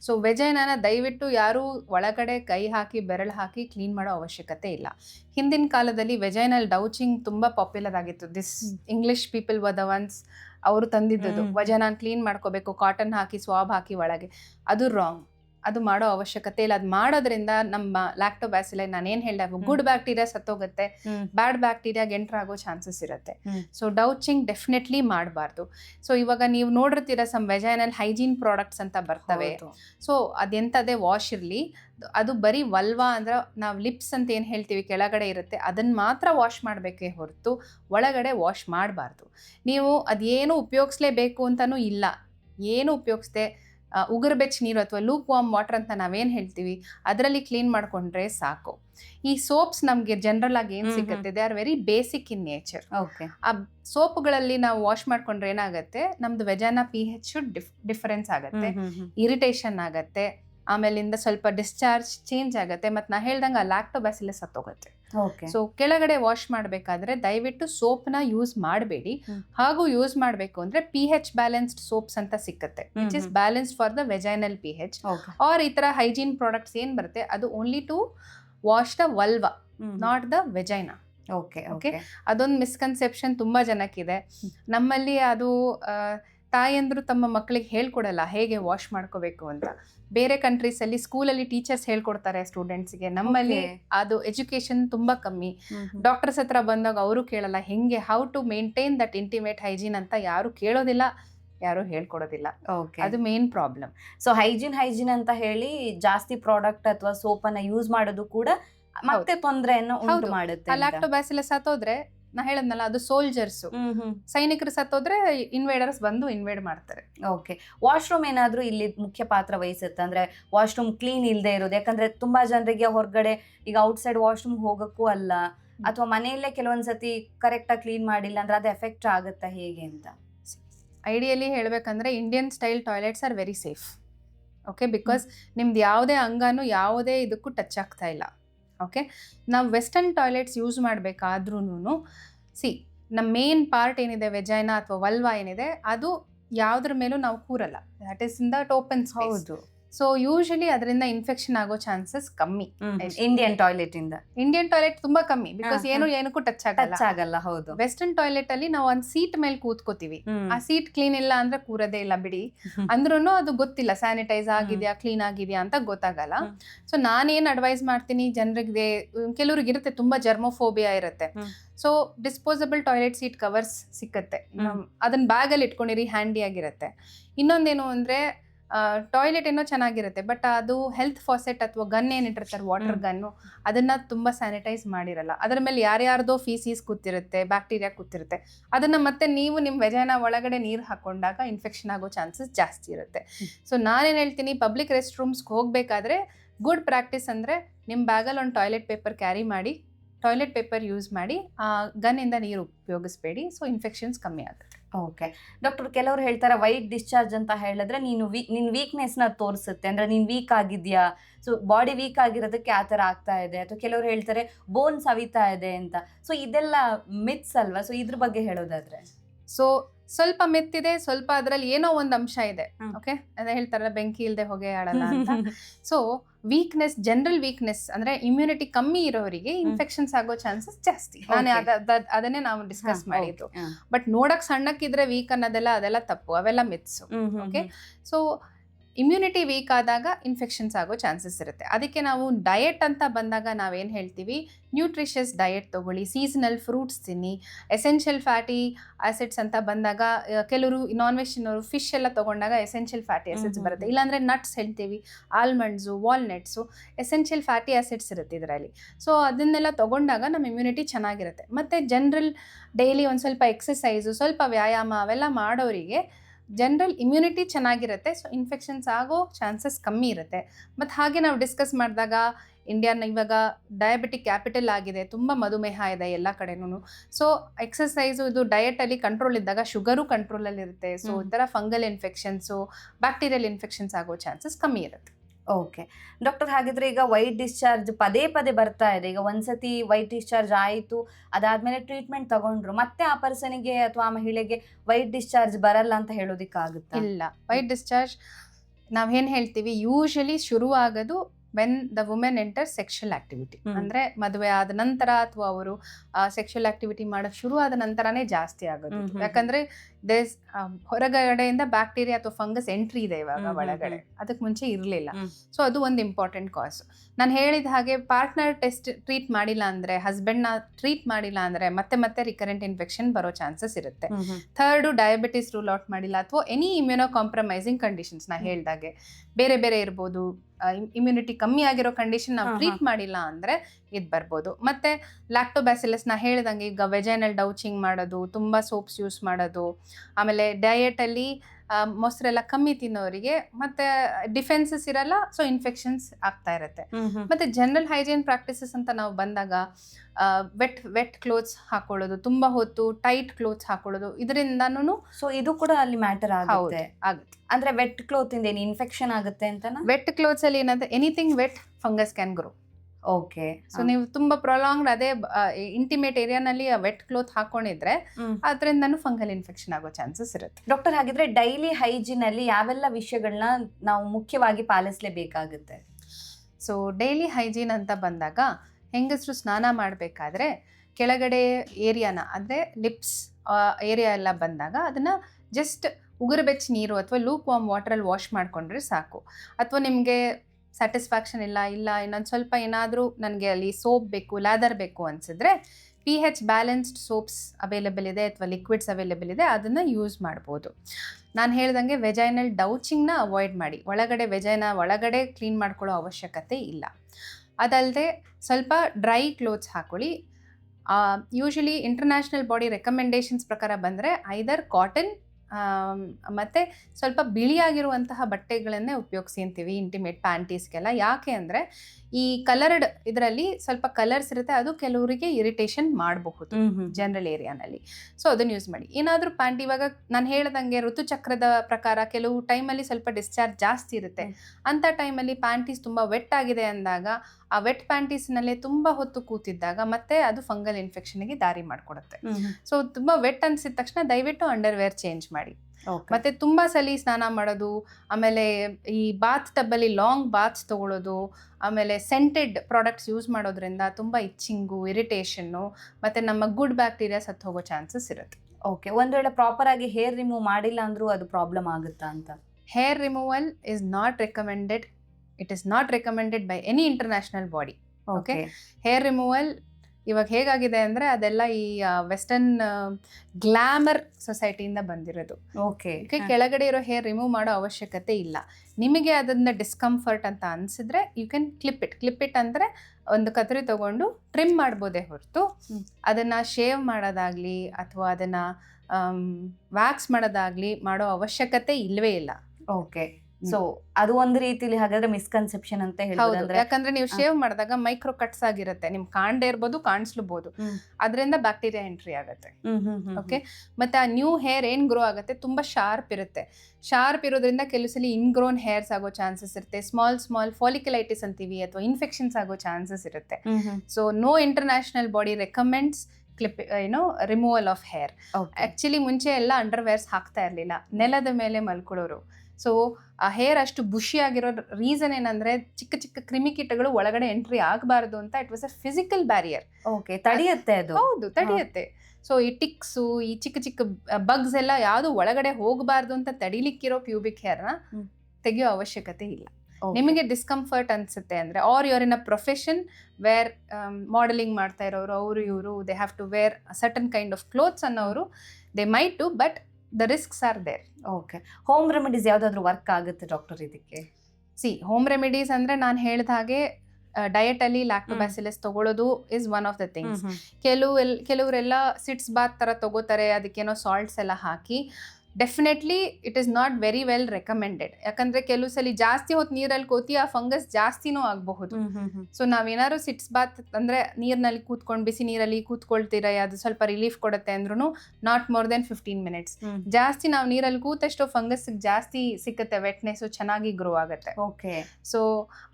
ಸೊ ವೆಜೈನಾನ ದಯವಿಟ್ಟು ಯಾರೂ ಒಳಗಡೆ ಕೈ ಹಾಕಿ ಬೆರಳು ಹಾಕಿ ಕ್ಲೀನ್ ಮಾಡೋ ಅವಶ್ಯಕತೆ ಇಲ್ಲ. ಹಿಂದಿನ ಕಾಲದಲ್ಲಿ ವೆಜೈನಲ್ ಡೌಚಿಂಗ್ ತುಂಬ ಪಾಪ್ಯುಲರ್ ಆಗಿತ್ತು. This. English people were the ones ಅವರು ತಂದಿದ್ದದು. ವಜನ ಕ್ಲೀನ್ ಮಾಡ್ಕೋಬೇಕು ಕಾಟನ್ ಹಾಕಿ ಸ್ವಾಬ್ ಹಾಕಿ ಒಳಗೆ. ಅದು ರಾಂಗ್ ಅದು ಮಾಡೋ ಅವಶ್ಯಕತೆ ಇಲ್ಲ. ಅದು ಮಾಡೋದ್ರಿಂದ ನಮ್ಮ ಲ್ಯಾಕ್ಟೋಬ್ಯಾಸಿಲೆ ನಾನು ಏನ್ ಹೇಳಿದೆ ಗುಡ್ ಬ್ಯಾಕ್ಟೀರಿಯಾ ಸತ್ತೋಗುತ್ತೆ ಬ್ಯಾಡ್ ಬ್ಯಾಕ್ಟೀರಿಯಾ ಎಂಟರ್ ಆಗೋ ಚಾನ್ಸಸ್ ಇರುತ್ತೆ. ಸೊ ಡೌಚಿಂಗ್ ಡೆಫಿನೆಟ್ಲಿ ಮಾಡಬಾರ್ದು. ಸೊ ಇವಾಗ ನೀವು ನೋಡಿರ್ತೀರ ಸಮ್ ವೆಜೈನಲ್ ಹೈಜೀನ್ ಪ್ರಾಡಕ್ಟ್ಸ್ ಅಂತ ಬರ್ತವೆ. ಸೊ ಅದೆಂಥದೇ ವಾಶ್ ಇರಲಿ. ಅದು ಬರೀ ವಲ್ವಾ ಅಂದ್ರೆ ನಾವು ಲಿಪ್ಸ್ ಅಂತ ಏನು ಹೇಳ್ತೀವಿ ಕೆಳಗಡೆ ಇರುತ್ತೆ ಅದನ್ನ ಮಾತ್ರ ವಾಶ್ ಮಾಡಬೇಕೇ ಹೊರತು ಒಳಗಡೆ ವಾಶ್ ಮಾಡಬಾರ್ದು. ನೀವು ಅದೇನು ಉಪಯೋಗಿಸ್ಲೇಬೇಕು ಅಂತಲೂ ಇಲ್ಲ. ಏನು ಉಪಯೋಗಿಸ್ದೆ? ಉಗುರು ಬೆಚ್ಚ ನೀರು ಅಥವಾ ಲೂಪ್ ವಾಮ್ ವಾಟರ್ ಅಂತ ನಾವೇನು ಹೇಳ್ತೀವಿ ಅದರಲ್ಲಿ ಕ್ಲೀನ್ ಮಾಡಿಕೊಂಡ್ರೆ ಸಾಕು. ಈ ಸೋಪ್ಸ್ ನಮಗೆ ಜನರಲ್ ಆಗಿ ಏನು. ಸಿಗುತ್ತೆ they are very basic in nature okay ಆ ಸೋಪ್ಗಳಲ್ಲಿ ನಾವು ವಾಶ್ ಮಾಡ್ಕೊಂಡ್ರೆ ಏನಾಗುತ್ತೆ ನಮ್ದು ವೆಜಾನ ಪಿ ಹೆಚ್ ಡಿಫರೆನ್ಸ್ ಆಗುತ್ತೆ ಇರಿಟೇಷನ್ ಆಗತ್ತೆ ಆಮೇಲಿಂದ ಸ್ವಲ್ಪ ಡಿಸ್ಚಾರ್ಜ್ ಚೇಂಜ್ ಆಗುತ್ತೆ ಮತ್ತು ನಾ ಹೇಳ್ದಂಗೆ ಲ್ಯಾಕ್ಟೋಬ್ಯಾಸಿಲಸ್ ಸತ್ತೋಗುತ್ತೆ ಸೊ ಕೆಳಗಡೆ ವಾಶ್ ಮಾಡಬೇಕಾದ್ರೆ ದಯವಿಟ್ಟು ಸೋಪ್ನ ಯೂಸ್ ಮಾಡಬೇಡಿ. ಹಾಗೂ ಯೂಸ್ ಮಾಡಬೇಕು ಅಂದ್ರೆ ಪಿ ಹೆಚ್ ಬ್ಯಾಲೆನ್ಸ್ಡ್ ಸೋಪ್ಸ್ ಅಂತ ಸಿಕ್ಕತ್ತೆ. Which is balance balanced for the vaginal p h okay. Or ಈ ತರ ಹೈಜೀನ್ ಪ್ರಾಡಕ್ಟ್ಸ್ ಏನ್ ಬರುತ್ತೆ? ಅದು only to wash the vulva not the vagina okay okay. ಅದೊಂದು ಮಿಸ್ಕನ್ಸೆಪ್ಷನ್ ತುಂಬಾ ಜನಕ್ಕಿದೆ. ನಮ್ಮಲ್ಲಿ ಅದು ತಾಯಂದ್ರು ತಮ್ಮ ಮಕ್ಕಳಿಗೆ ಹೇಳ್ಕೊಡಲ್ಲ ಹೇಗೆ ವಾಶ್ ಮಾಡ್ಕೋಬೇಕು ಅಂತ. ಬೇರೆ ಕಂಟ್ರೀಸಲ್ಲಿ ಸ್ಕೂಲಲ್ಲಿ ಟೀಚರ್ಸ್ ಹೇಳ್ಕೊಡ್ತಾರೆ ಸ್ಟೂಡೆಂಟ್ಸ್ಗೆ ನಮ್ಮಲ್ಲಿ ಅದು ಎಜುಕೇಶನ್ ತುಂಬ ಕಮ್ಮಿ. ಡಾಕ್ಟರ್ಸ್ ಹತ್ರ ಬಂದಾಗ ಅವರು ಕೇಳಲ್ಲ ಹೆಂಗೆ how to maintain that intimate hygiene ಅಂತ ಯಾರು ಕೇಳೋದಿಲ್ಲ ಯಾರು ಹೇಳ್ಕೊಡೋದಿಲ್ಲ. ಓಕೆ ಅದು main problem so hygiene hygiene ಅಂತ ಹೇಳಿ ಜಾಸ್ತಿ ಪ್ರಾಡಕ್ಟ್ ಅಥವಾ ಸೋಪ್ ಅನ್ನ ಯೂಸ್ ಮಾಡೋದು ಕೂಡ ಮತ್ತೆ ತೊಂದರೆಯನ್ನು ಉಂಟು ಮಾಡುತ್ತೆ. ಲ್ಯಾಕ್ಟೋಬ್ಯಾಸಿಲಸ್ ಸತ್ತೋದ್ರೆ ನಾ ಹೇಳದ್ನಲ್ಲ ಅದು ಸೋಲ್ಜರ್ಸ್ ಸೈನಿಕರು ಸತ್ತೋದ್ರೆ ಇನ್ವೇಡರ್ಸ್ ಬಂದು ಇನ್ವೇಡ್ ಮಾಡ್ತಾರೆ. ಓಕೆ ವಾಶ್ರೂಮ್ ಏನಾದ್ರೂ ಇಲ್ಲಿ ಮುಖ್ಯ ಪಾತ್ರ ವಹಿಸುತ್ತೆ? ಅಂದ್ರೆ ವಾಶ್ರೂಮ್ ಕ್ಲೀನ್ ಇಲ್ಲದೆ ಇರೋದು? ಯಾಕಂದ್ರೆ ತುಂಬಾ ಜನರಿಗೆ ಹೊರಗಡೆ ಈಗ ಔಟ್ಸೈಡ್ ವಾಶ್ರೂಮ್ ಹೋಗಕ್ಕೂ ಅಲ್ಲ. ಅಥವಾ ಮನೆಯಲ್ಲೇ ಕೆಲವೊಂದ್ಸತಿ ಕರೆಕ್ಟ್ ಆಗಿ ಕ್ಲೀನ್ ಮಾಡಿಲ್ಲ ಅಂದ್ರೆ ಅದು ಎಫೆಕ್ಟ್ ಆಗುತ್ತಾ ಹೇಗೆ ಅಂತ? ಐಡಿಯಲಿ ಹೇಳಬೇಕಂದ್ರೆ Indian style toilets are very safe okay because ನಿಮ್ದು ಯಾವುದೇ ಅಂಗನೂ ಯಾವುದೇ ಇದಕ್ಕೂ ಟಚ್ ಆಗ್ತಾ ಇಲ್ಲ. ಓಕೆ ನಾವು ವೆಸ್ಟರ್ನ್ ಟಾಯ್ಲೆಟ್ಸ್ ಯೂಸ್ ಮಾಡಬೇಕಾದ್ರೂ ಸಿ ನಮ್ಮ ಮೇನ್ ಪಾರ್ಟ್ ಏನಿದೆ ವೆಜೈನಾ ಅಥವಾ ವಲ್ವಾ ಏನಿದೆ, ಅದು ಯಾವುದ್ರ ಮೇಲೂ ನಾವು ಕೂರಲ್ಲ. That is in that open ಹೌದು. ಸೊ ಯೂಶಲಿ ಅದರಿಂದ ಇನ್ಫೆಕ್ಷನ್ ಆಗೋ ಚಾನ್ಸಸ್ ಕಮ್ಮಿ. ಇಂಡಿಯನ್ ಟಾಯ್ಲೆಟ್ ಇಂದ. ಇಂಡಿಯನ್ ಟಾಯ್ಲೆಟ್ ತುಂಬಾ ಕಮ್ಮಿ ಬಿಕಾಸ್ ಏನು ಏನಕ್ಕೂ ಟಚ್ ಆಗಲ್ಲ. ಟಚ್ ಆಗಲ್ಲ ಹೌದು. ವೆಸ್ಟರ್ನ್ ಟಾಯ್ಲೆಟ್ ಅಲ್ಲಿ ನಾವು ಒಂದ್ ಸೀಟ್ ಮೇಲೆ ಕೂತ್ಕೋತೀವಿ. ಆ ಸೀಟ್ ಕ್ಲೀನ್ ಇಲ್ಲ ಅಂದ್ರೆ ಕೂರದೇ ಇಲ್ಲ ಬಿಡಿ. ಅಂದ್ರೂ ಅದು ಗೊತ್ತಿಲ್ಲ ಸ್ಯಾನಿಟೈಸ್ ಆಗಿದೆಯಾ ಕ್ಲೀನ್ ಆಗಿದೆಯಾ ಅಂತ ಗೊತ್ತಾಗಲ್ಲ. ಸೊ ನಾನೇನ್ ಅಡ್ವೈಸ್ ಮಾಡ್ತೀನಿ ಜನರಿಗೆ ಕೆಲವ್ರಿಗೆ ಇರುತ್ತೆ ತುಂಬಾ ಜರ್ಮೋಫೋಬಿಯಾ ಇರುತ್ತೆ. So disposable toilet seat covers ಸಿಕ್ಕತ್ತೆ. ಅದನ್ನ ಬ್ಯಾಗಲ್ಲಿ ಇಟ್ಕೊಂಡಿರಿ ಹ್ಯಾಂಡಿ ಆಗಿರುತ್ತೆ. ಇನ್ನೊಂದೇನು ಅಂದ್ರೆ ಟಾಯ್ಲೆಟ್ ಏನೋ ಚೆನ್ನಾಗಿರುತ್ತೆ ಬಟ್ ಅದು ಹೆಲ್ತ್ ಫಾಸೆಟ್ ಅಥವಾ ಗನ್ ಏನಿಟ್ಟಿರ್ತಾರೆ ವಾಟರ್. ಗನ್ನು ಅದನ್ನ ತುಂಬಾ ಸ್ಯಾನಿಟೈಸ್ ಮಾಡಿರಲ್ಲ ಅದರ ಮೇಲೆ ಯಾರ್ಯಾರ್ದೋ ಫೀಸೀಸ್ ಕೂತಿರುತ್ತೆ ಬ್ಯಾಕ್ಟೀರಿಯಾ ಕೂತಿರುತ್ತೆ ಅದನ್ನ ಮತ್ತೆ ನೀವು ನಿಮ್ಮ ವೆಜೈನ ಒಳಗಡೆ ನೀರು ಹಾಕೊಂಡಾಗ ಇನ್ಫೆಕ್ಷನ್ ಆಗೋ ಚಾನ್ಸಸ್ ಜಾಸ್ತಿ ಇರುತ್ತೆ. ಸೊ ನಾನೇನು ಹೇಳ್ತೀನಿ ಪಬ್ಲಿಕ್ ರೆಸ್ಟ್ ರೂಮ್ಸ್ಗೆ ಹೋಗಬೇಕಾದ್ರೆ ಗುಡ್ ಪ್ರಾಕ್ಟೀಸ್ ಅಂದರೆ ನಿಮ್ಮ ಬ್ಯಾಗಲ್ಲಿ ಒಂದು ಟಾಯ್ಲೆಟ್ ಪೇಪರ್ ಕ್ಯಾರಿ ಮಾಡಿ ಟಾಯ್ಲೆಟ್ ಪೇಪರ್ ಯೂಸ್ ಮಾಡಿ ಆ ಗನ್ನಿಂದ ನೀರು ಉಪಯೋಗಿಸ್ಬೇಡಿ ಸೊ ಇನ್ಫೆಕ್ಷನ್ಸ್ ಕಮ್ಮಿ ಆಗುತ್ತೆ ಓಕೆ. ಡಾಕ್ಟರ್ ಕೆಲವರು ಹೇಳ್ತಾರೆ ವೈಟ್ ಡಿಸ್ಚಾರ್ಜ್ ಅಂತ ಹೇಳಿದ್ರೆ ನೀನು ವೀಕ್ ನಿನ್ ವೀಕ್ನೆಸ್ನ ತೋರಿಸುತ್ತೆ. ಅಂದ್ರೆ ನೀನು ವೀಕ್ ಆಗಿದೆಯಾ? ಸೊ ಬಾಡಿ ವೀಕ್ ಆಗಿರೋದಕ್ಕೆ ಆ ಥರ ಆಗ್ತಾ ಇದೆ. ಅಥವಾ ಕೆಲವರು ಹೇಳ್ತಾರೆ ಬೋನ್ ಸವಿತಾ ಇದೆ ಅಂತ. ಸೊ ಇದೆಲ್ಲ ಮಿತ್ಸ್ ಅಲ್ವಾ? ಸೊ ಇದ್ರ ಬಗ್ಗೆ ಹೇಳೋದಾದ್ರೆ. ಸೊ ಸ್ವಲ್ಪ ಮೆತ್ತಿದೆ ಸ್ವಲ್ಪ ಅದರಲ್ಲಿ ಏನೋ ಒಂದು ಅಂಶ ಇದೆ. ಓಕೆ ಅದೇ ಹೇಳ್ತಾರಲ್ಲ ಬೆಂಕಿ ಇಲ್ಲದೆ ಹೊಗೆ ಆಡಲ್ಲ ಅಂತ. ಸೊ ವೀಕ್ನೆಸ್ ಜನರಲ್ ವೀಕ್ನೆಸ್ ಅಂದ್ರೆ ಇಮ್ಯುನಿಟಿ ಕಮ್ಮಿ ಇರೋರಿಗೆ ಇನ್ಫೆಕ್ಷನ್ಸ್ ಆಗೋ ಚಾನ್ಸಸ್ ಜಾಸ್ತಿ. ನಾನು ಅದನ್ನೇ ನಾವು ಡಿಸ್ಕಸ್ ಮಾಡಿದ್ದು. ಬಟ್ ನೋಡಕ್ ಸಣ್ಣಕ್ಕಿದ್ರೆ ವೀಕ್ ಅನ್ನೋದೆಲ್ಲ ಅದೆಲ್ಲ ತಪ್ಪು ಅವೆಲ್ಲ myths. Okay so immunity weak ಆದಾಗ ಇನ್ಫೆಕ್ಷನ್ಸ್ ಆಗೋ ಚಾನ್ಸಸ್ ಇರುತ್ತೆ. ಅದಕ್ಕೆ ನಾವು ಡಯಟ್ ಅಂತ ಬಂದಾಗ ನಾವೇನು ಹೇಳ್ತೀವಿ? ನ್ಯೂಟ್ರಿಷಿಯಸ್ ಡಯಟ್ ತಗೊಳ್ಳಿ ಸೀಸನಲ್ ಫ್ರೂಟ್ಸ್ ತಿನ್ನಿ ಎಸೆನ್ಷಿಯಲ್ ಫ್ಯಾಟಿ ಆಸಿಡ್ಸ್ ಅಂತ ಬಂದಾಗ ಕೆಲವರು ನಾನ್ ವೆಜ್ನವರು ಫಿಶ್ ಎಲ್ಲ ತಗೊಂಡಾಗ ಎಸೆನ್ಷಿಯಲ್ ಫ್ಯಾಟಿ ಆಸಿಡ್ಸ್ ಬರುತ್ತೆ. ಇಲ್ಲಾಂದರೆ ನಟ್ಸ್ ಹೇಳ್ತೀವಿ almonds walnuts essential fatty acids ಇರುತ್ತೆ ಇದರಲ್ಲಿ. ಸೊ ಅದನ್ನೆಲ್ಲ ತೊಗೊಂಡಾಗ ನಮ್ಮ ಇಮ್ಯುನಿಟಿ ಚೆನ್ನಾಗಿರುತ್ತೆ. ಮತ್ತು ಜನರಲ್ ಡೈಲಿ ಒಂದು ಸ್ವಲ್ಪ ಎಕ್ಸಸೈಸು ಸ್ವಲ್ಪ ವ್ಯಾಯಾಮ ಅವೆಲ್ಲ ಮಾಡೋರಿಗೆ ಜನರಲ್ ಇಮ್ಯುನಿಟಿ ಚೆನ್ನಾಗಿರುತ್ತೆ ಸೊ ಇನ್ಫೆಕ್ಷನ್ಸ್ ಆಗೋ ಚಾನ್ಸಸ್ ಕಮ್ಮಿ ಇರುತ್ತೆ. ಮತ್ತು ಹಾಗೆ ನಾವು ಡಿಸ್ಕಸ್ ಮಾಡಿದಾಗ ಇಂಡಿಯಾನ ಇವಾಗ ಡಯಾಬಿಟಿಕ್ ಕ್ಯಾಪಿಟಲ್ ಆಗಿದೆ ತುಂಬ ಮಧುಮೇಹ ಇದೆ ಎಲ್ಲ ಕಡೆನೂ ಸೊ ಎಕ್ಸಸೈಸು ಇದು ಡಯಟಲ್ಲಿ ಕಂಟ್ರೋಲ್ ಇದ್ದಾಗ ಶುಗರು ಕಂಟ್ರೋಲಲ್ಲಿರುತ್ತೆ ಸೊ ಒಂಥರ ಈ ಥರ ಫಂಗಲ್ ಇನ್ಫೆಕ್ಷನ್ಸು ಬ್ಯಾಕ್ಟೀರಿಯಲ್ ಇನ್ಫೆಕ್ಷನ್ಸ್ ಆಗೋ ಚಾನ್ಸಸ್ ಕಮ್ಮಿ ಇರುತ್ತೆ. ಓಕೆ ಡಾಕ್ಟರ್ ಹಾಗಿದ್ರೆ ಈಗ ವೈಟ್ ಡಿಸ್ಚಾರ್ಜ್ ಪದೇ ಪದೇ ಬರ್ತಾ ಇದೆ. ಈಗ ಒಂದ್ಸತಿ ವೈಟ್ ಡಿಸ್ಚಾರ್ಜ್ ಆಯಿತು, ಅದಾದ್ಮೇಲೆ ಟ್ರೀಟ್ಮೆಂಟ್ ತಗೊಂಡ್ರು, ಮತ್ತೆ ಆ ಪರ್ಸನಿಗೆ ಅಥವಾ ಆ ಮಹಿಳೆಗೆ ವೈಟ್ ಡಿಸ್ಚಾರ್ಜ್ ಬರಲ್ಲ ಅಂತ ಹೇಳೋದಿಕ್ಕಾಗುತ್ತೆ? ಇಲ್ಲ. ವೈಟ್ ಡಿಸ್ಚಾರ್ಜ್ ನಾವೇನು ಹೇಳ್ತೀವಿ ಯೂಶಲಿ ಶುರು ಆಗೋದು when the women enter sexual activity. ಅಂದ್ರೆ ಮದುವೆ ಆದ ನಂತರ ಅಥವಾ ಅವರು ಸೆಕ್ಷುಯಲ್ ಆಕ್ಟಿವಿಟಿ ಮಾಡೋಕೆ ಶುರು ಆದ ನಂತರನೇ ಜಾಸ್ತಿ ಆಗೋದು. ಯಾಕಂದ್ರೆ ದೇಸ್ ಹೊರಗಡೆಯಿಂದ ಬ್ಯಾಕ್ಟೀರಿಯಾ ಅಥವಾ ಫಂಗಸ್ ಎಂಟ್ರಿ ಇದೆ ಇವಾಗ ಒಳಗಡೆ. ಅದಕ್ಕೆ ಮುಂಚೆ ಇರಲಿಲ್ಲ. ಸೊ ಅದು ಒಂದು ಇಂಪಾರ್ಟೆಂಟ್ ಕಾಸ್ ನಾನು ಹೇಳಿದ ಹಾಗೆ ಪಾರ್ಟ್ನರ್ ಟೆಸ್ಟ್ ಟ್ರೀಟ್ ಮಾಡಿಲ್ಲ ಅಂದ್ರೆ ಹಸ್ಬೆಂಡ್ನ ಟ್ರೀಟ್ ಮಾಡಿಲ್ಲ ಅಂದ್ರೆ ಮತ್ತೆ ಮತ್ತೆ ರಿಕರೆಂಟ್ ಇನ್ಫೆಕ್ಷನ್ ಬರೋ ಚಾನ್ಸಸ್ ಇರುತ್ತೆ. ಥರ್ಡ್ ಡಯಾಬಿಟಿಸ್ ರೂಲ್ ಔಟ್ ಮಾಡಿಲ್ಲ ಅಥವಾ ಎನಿ ಇಮ್ಯುನೋ ಕಾಂಪ್ರಮೈಸಿಂಗ್ ಕಂಡೀಷನ್ಸ್ ನಾ. ಹೇಳ್ದಾಗೆ. ಬೇರೆ ಬೇರೆ ಇರ್ಬೋದು. ಇಮ್ಯುನಿಟಿ ಕಮ್ಮಿ ಆಗಿರೋ ಕಂಡೀಷನ್ ನಾವು ಟ್ರೀಟ್ ಮಾಡಿಲ್ಲ ಅಂದ್ರೆ ಇದು ಬರ್ಬೋದು. ಮತ್ತೆ ಲ್ಯಾಕ್ಟೋಬ್ಯಾಸಿಲಸ್ ನಾ ಹೇಳ್ದಂಗೆ ಈಗ ವೆಜೈನಲ್ ಡೌಚಿಂಗ್ ಮಾಡೋದು ತುಂಬಾ ಸೋಪ್ಸ್ ಯೂಸ್ ಮಾಡೋದು ಆಮೇಲೆ ಡಯಟಲ್ಲಿ ಮೊಸರೆಲ್ಲ ಕಮ್ಮಿ ತಿನ್ನೋರಿಗೆ ಮತ್ತೆ ಡಿಫೆನ್ಸಸ್ ಇರಲ್ಲ ಸೊ ಇನ್ಫೆಕ್ಷನ್ಸ್ ಆಗ್ತಾ ಇರುತ್ತೆ. ಮತ್ತೆ ಜನರಲ್ ಹೈಜೀನ್ ಪ್ರಾಕ್ಟೀಸಸ್ ಅಂತ ನಾವು ಬಂದಾಗ ವೆಟ್ ವೆಟ್ ಕ್ಲೋತ್ಸ್ ಹಾಕೊಳ್ಳೋದು ತುಂಬಾ ಹೊತ್ತು ಟೈಟ್ ಕ್ಲೋತ್ಸ್ ಹಾಕೊಳ್ಳೋದು ಇದರಿಂದನೂ ಸೊ ಇದು ಕೂಡ ಅಲ್ಲಿ ಮ್ಯಾಟರ್ ಆಗುತ್ತೆ. ಆಗುತ್ತೆ. ಅಂದ್ರೆ ವೆಟ್ ಕ್ಲೋತ್ ಇಂದ ಏನು ಇನ್ಫೆಕ್ಷನ್ ಆಗುತ್ತೆ ಅಂತ ವೆಟ್ ಕ್ಲೋತ್ಸ್ ಅಲ್ಲಿ ಏನಂದ್ರೆ anything wet fungus can grow okay. So ನೀವು ತುಂಬಾ ಪ್ರೊಲಾಂಗ್ಡ್ ಅದೇ ಇಂಟಿಮೇಟ್ ಏರಿಯಾನಲ್ಲಿ ವೆಟ್ ಕ್ಲೋತ್ ಹಾಕೊಂಡಿದ್ರೆ ಅದರಿಂದನೂ ಫಂಗಲ್ ಇನ್ಫೆಕ್ಷನ್ ಆಗೋ ಚಾನ್ಸಸ್ ಇರುತ್ತೆ. ಡಾಕ್ಟರ್ ಹಾಗಿದ್ರೆ ಡೈಲಿ ಹೈಜೀನ್ ಅಲ್ಲಿ ಯಾವೆಲ್ಲ ವಿಷಯಗಳನ್ನ ನಾವು ಮುಖ್ಯವಾಗಿ ಪಾಲಿಸಲೇಬೇಕಾಗುತ್ತೆ? ಸೊ ಡೈಲಿ ಹೈಜೀನ್ ಅಂತ ಬಂದಾಗ ಹೆಂಗಸರು ಸ್ನಾನ ಮಾಡಬೇಕಾದ್ರೆ ಕೆಳಗಡೆ ಏರಿಯಾನ ಅಂದರೆ ಲಿಪ್ಸ್ ಏರಿಯಾ ಎಲ್ಲ ಬಂದಾಗ ಅದನ್ನು ಜಸ್ಟ್ ಉಗುರು ಬೆಚ್ಚ ನೀರು ಅಥವಾ ಲೂಪ್ ವಾಮ್ ವಾಟ್ರಲ್ಲಿ ವಾಶ್ ಮಾಡಿಕೊಂಡ್ರೆ ಸಾಕು. ಅಥವಾ ನಿಮಗೆ ಸ್ಯಾಟಿಸ್ಫ್ಯಾಕ್ಷನ್ ಇಲ್ಲ ಇಲ್ಲ ಇನ್ನೊಂದು ಸ್ವಲ್ಪ ಏನಾದರೂ ನನಗೆ ಅಲ್ಲಿ ಸೋಪ್ ಬೇಕು ಲ್ಯಾದರ್ ಬೇಕು ಅನಿಸಿದ್ರೆ p h balanced soaps available ಇದೆ ಅಥವಾ ಲಿಕ್ವಿಡ್ಸ್ ಅವೈಲೇಬಲ್ ಇದೆ, ಅದನ್ನು ಯೂಸ್ ಮಾಡ್ಬೋದು. ನಾನು ಹೇಳ್ದಂಗೆ ವೆಜೈನಲ್ ಡೌಚಿಂಗ್ನ ಅವಾಯ್ಡ್ ಮಾಡಿ. ಒಳಗಡೆ ವೆಜೈನ ಒಳಗಡೆ ಕ್ಲೀನ್ ಮಾಡ್ಕೊಳ್ಳೋ ಅವಶ್ಯಕತೆ ಇಲ್ಲ. ಅದಲ್ಲದೆ ಸ್ವಲ್ಪ ಡ್ರೈ ಕ್ಲೋತ್ಸ್ ಹಾಕೊಳ್ಳಿ. ಯೂಶಲಿ ಇಂಟರ್ನ್ಯಾಷನಲ್ ಬಾಡಿ ರೆಕಮೆಂಡೇಶನ್ಸ್ ಪ್ರಕಾರ ಬಂದರೆ ಐದರ್ ಕಾಟನ್ ಮತ್ತು ಸ್ವಲ್ಪ ಬಿಳಿಯಾಗಿರುವಂತಹ ಬಟ್ಟೆಗಳನ್ನೇ ಉಪಯೋಗಿಸಿ ಅಂತೀವಿ ಇಂಟಿಮೇಟ್ ಪ್ಯಾಂಟೀಸ್ಗೆಲ್ಲ ಯಾಕೆ ಅಂದರೆ ಈ ಕಲರ್ಡ್ ಇದರಲ್ಲಿ ಸ್ವಲ್ಪ ಕಲರ್ಸ್ ಇರುತ್ತೆ ಅದು ಕೆಲವರಿಗೆ ಇರಿಟೇಷನ್ ಮಾಡಬಹುದು ಜನರಲ್ ಏರಿಯಾನಲ್ಲಿ ಸೊ ಅದನ್ನು ಯೂಸ್ ಮಾಡಿ. ಏನಾದರೂ ಪ್ಯಾಂಟ್ ಇವಾಗ ನಾನು ಹೇಳ್ದಂಗೆ ಋತುಚಕ್ರದ ಪ್ರಕಾರ ಕೆಲವು ಟೈಮಲ್ಲಿ ಸ್ವಲ್ಪ ಡಿಸ್ಚಾರ್ಜ್ ಜಾಸ್ತಿ ಇರುತ್ತೆ. ಅಂಥ ಟೈಮಲ್ಲಿ ಪ್ಯಾಂಟೀಸ್ ತುಂಬ ವೆಟ್ ಆಗಿದೆ ಅಂದಾಗ ಆ ವೆಟ್ ಪ್ಯಾಂಟೀಸ್ನಲ್ಲೇ ತುಂಬ ಹೊತ್ತು ಕೂತಿದ್ದಾಗ ಮತ್ತೆ ಅದು ಫಂಗಲ್ ಇನ್ಫೆಕ್ಷನ್ಗೆ ದಾರಿ ಮಾಡಿಕೊಡುತ್ತೆ. ಸೊ ತುಂಬ ವೆಟ್ ಅನ್ಸಿದ ತಕ್ಷಣ ದಯವಿಟ್ಟು ಅಂಡರ್ವೇರ್ ಚೇಂಜ್ ಮಾಡಿ. ಮತ್ತೆ ತುಂಬಾ ಸಲಿ ಸ್ನಾನ ಮಾಡೋದು ಆಮೇಲೆ ಈ ಬಾತ್ ಟಬ್ಬಲ್ಲಿ ಲಾಂಗ್ ಬಾತ್ಸ್ ತಗೊಳ್ಳೋದು ಆಮೇಲೆ ಸೆಂಟೆಡ್ ಪ್ರಾಡಕ್ಟ್ಸ್ ಯೂಸ್ ಮಾಡೋದ್ರಿಂದ ತುಂಬ ಇಚ್ಚಿಂಗು ಇರಿಟೇಷನ್ನು ಮತ್ತು ನಮ್ಮ ಗುಡ್ ಬ್ಯಾಕ್ಟೀರಿಯಾ ಸತ್ತು ಹೋಗೋ ಚಾನ್ಸಸ್ ಇರುತ್ತೆ. ಓಕೆ ಒಂದು ವೇಳೆ ಪ್ರಾಪರ್ ಆಗಿ ಹೇರ್ ರಿಮೂವ್ ಮಾಡಿಲ್ಲ ಅಂದ್ರೂ ಅದು ಪ್ರಾಬ್ಲಮ್ ಆಗುತ್ತಾ ಅಂತ? Hair removal is not recommended it is not recommended by any international body okay hair removal ಇವಾಗ ಹೇಗಾಗಿದೆ ಅಂದರೆ ಅದೆಲ್ಲ ಈ ವೆಸ್ಟರ್ನ್ ಗ್ಲಾಮರ್ ಸೊಸೈಟಿಯಿಂದ ಬಂದಿರೋದು. ಓಕೆ ಓಕೆ ಕೆಳಗಡೆ ಇರೋ ಹೇರ್ ರಿಮೂವ್ ಮಾಡೋ ಅವಶ್ಯಕತೆ ಇಲ್ಲ. ನಿಮಗೆ ಅದನ್ನ ಡಿಸ್ಕಂಫರ್ಟ್ ಅಂತ ಅನಿಸಿದ್ರೆ you can clip it clip it ಅಂದರೆ ಒಂದು ಕತ್ರಿ ತಗೊಂಡು ಟ್ರಿಮ್ ಮಾಡ್ಬೋದೇ ಹೊರತು. ಅದನ್ನು ಅದನ್ನ ಶೇವ್ ಮಾಡೋದಾಗಲಿ ಅಥವಾ ಅದನ್ನು ವ್ಯಾಕ್ಸ್ ಮಾಡೋದಾಗಲಿ ಮಾಡೋ ಅವಶ್ಯಕತೆ ಇಲ್ಲವೇ ಇಲ್ಲ. ಓಕೆ ಸೊ ಅದು ಒಂದು ರೀತಿಲಿ ಹಾಗಾದ್ರೆ ಮಿಸ್ಕನ್ಸೆಪ್ಷನ್ ಅಂತ ಹೌದು. ಹೇಳ್ಬೋದಂದ್ರೆ ಯಾಕಂದ್ರೆ ನೀವು ಶೇವ್ ಮಾಡಿದಾಗ ಮೈಕ್ರೋ ಕಟ್ಸ್ ಆಗಿರುತ್ತೆ. ನಿಮ್ ಕಾಣ್ದೇ ಇರ್ಬೋದು ಕಾಣಿಸ್ಲೂಬಹುದು ಹ್ಮ್. ಅದರಿಂದ ಬ್ಯಾಕ್ಟೀರಿಯಾ ಎಂಟ್ರಿ ಆಗುತ್ತೆ. ಓಕೆ ಮತ್ತೆ ಆ ನ್ಯೂ ಹೇರ್ ಏನ್ ಗ್ರೋ ಆಗುತ್ತೆ? ತುಂಬಾ ಶಾರ್ಪ್ ಇರುತ್ತೆ. ಶಾರ್ಪ್ ಇರೋದ್ರಿಂದ ಕೆಲವು ಸಲ ಇನ್ಗ್ರೋನ್ ಹೇರ್ಸ್ ಆಗೋ ಚಾನ್ಸಸ್ ಇರುತ್ತೆ. ಸ್ಮಾಲ್ ಸ್ಮಾಲ್ ಫಾಲಿಕಲೈಟಿಸ್ ಅಂತೀವಿ ಅಥವಾ ಇನ್ಫೆಕ್ಷನ್ಸ್ ಆಗೋ ಚಾನ್ಸಸ್ ಇರುತ್ತೆ. So no international body recommends clip ಏನೋ ರಿಮೂವಲ್ ಆಫ್ ಹೇರ್ ಆಕ್ಚುಲಿ ಮುಂಚೆ ಎಲ್ಲ ಅಂಡರ್ವೇರ್ಸ್ ಹಾಕ್ತಾ ಇರಲಿಲ್ಲ. ನೆಲದ ಮೇಲೆ ಮಲ್ಕೊಳ್ಳೋರು ಸೊ ಆ ಹೇರ್ ಅಷ್ಟು ಬುಷಿ ಆಗಿರೋ ರೀಸನ್ ಏನಂದ್ರೆ ಚಿಕ್ಕ ಚಿಕ್ಕ ಕ್ರಿಮಿಕೀಟಗಳು ಒಳಗಡೆ ಎಂಟ್ರಿ ಆಗಬಾರದು ಅಂತ it was a physical barrier okay ತಡೆಯುತ್ತೆ ಅದು. ಹೌದು ತಡೆಯುತ್ತೆ. ಸೊ ಈ ಟಿಕ್ಸು ಈ ಚಿಕ್ಕ ಚಿಕ್ಕ ಬಗ್ಸ್ ಎಲ್ಲ ಯಾವುದು ಒಳಗಡೆ ಹೋಗಬಾರ್ದು ಅಂತ ತಡಿಲಿಕ್ಕಿರೋ ಪ್ಯೂಬಿಕ್ ಹೇರ್ನ. ತೆಗೆಯೋ ಅವಶ್ಯಕತೆ ಇಲ್ಲ. ನಿಮಗೆ ಡಿಸ್ಕಂಫರ್ಟ್ ಅನ್ಸುತ್ತೆ ಅಂದ್ರೆ are your in a profession wear modeling ಮಾಡ್ತಾ ಇರೋರು ಅವರು ಇವರು they have to wear certain kind of clothes ಅನ್ನೋರು they might to but the risks are there okay home remedies ಯಾವುದಾದ್ರೂ ವರ್ಕ್ ಆಗುತ್ತೆ ಡಾಕ್ಟರ್ ಇದಕ್ಕೆ? ಸಿ ಹೋಮ್ ರೆಮಿಡೀಸ್ ಅಂದರೆ ನಾನು ಹೇಳಿದ ಹಾಗೆ ಡಯಟ್ ಅಲ್ಲಿ ಲ್ಯಾಕ್ಟೋಬ್ಯಾಸಿಲಸ್ ತಗೊಳ್ಳೋದು is one of the things ಕೆಲವು ಎಲ್ ಕೆಲವರೆಲ್ಲ ಸಿಟ್ಸ್ ಬಾತ್ ಥರ ತಗೋತಾರೆ ಅದಕ್ಕೇನೋ ಸಾಲ್ಟ್ಸ್ ಎಲ್ಲ ಹಾಕಿ. Definitely it is not very well recommended ಯಾಕಂದ್ರೆ ಕೆಲವು ಸಲ ಜಾಸ್ತಿ ಹೊತ್ತು ನೀರಲ್ಲಿ ಕೋತಿ ಆ ಫಂಗಸ್ ಜಾಸ್ತಿನೂ ಆಗಬಹುದು. ಸೊ ನಾವೇನಾದ್ರು ಸಿಟ್ಸ್ ಬಾತ್ ಅಂದ್ರೆ ನೀರಿನಲ್ಲಿ ಕೂತ್ಕೊಂಡು ಬಿಸಿ ನೀರಲ್ಲಿ ಕೂತ್ಕೊಳ್ತೀರಾ ಅದು ಸ್ವಲ್ಪ ರಿಲೀಫ್ ಕೊಡುತ್ತೆ ಅಂದ್ರೂ not more than fifteen minutes ಜಾಸ್ತಿ ನಾವು ನೀರಲ್ಲಿ ಕೂತಷ್ಟು ಫಂಗಸ್ ಜಾಸ್ತಿ ಸಿಕ್ಕತ್ತೆ ವೆಟ್ನೆಸ್ ಚೆನ್ನಾಗಿ ಗ್ರೋ ಆಗುತ್ತೆ. ಓಕೆ ಸೊ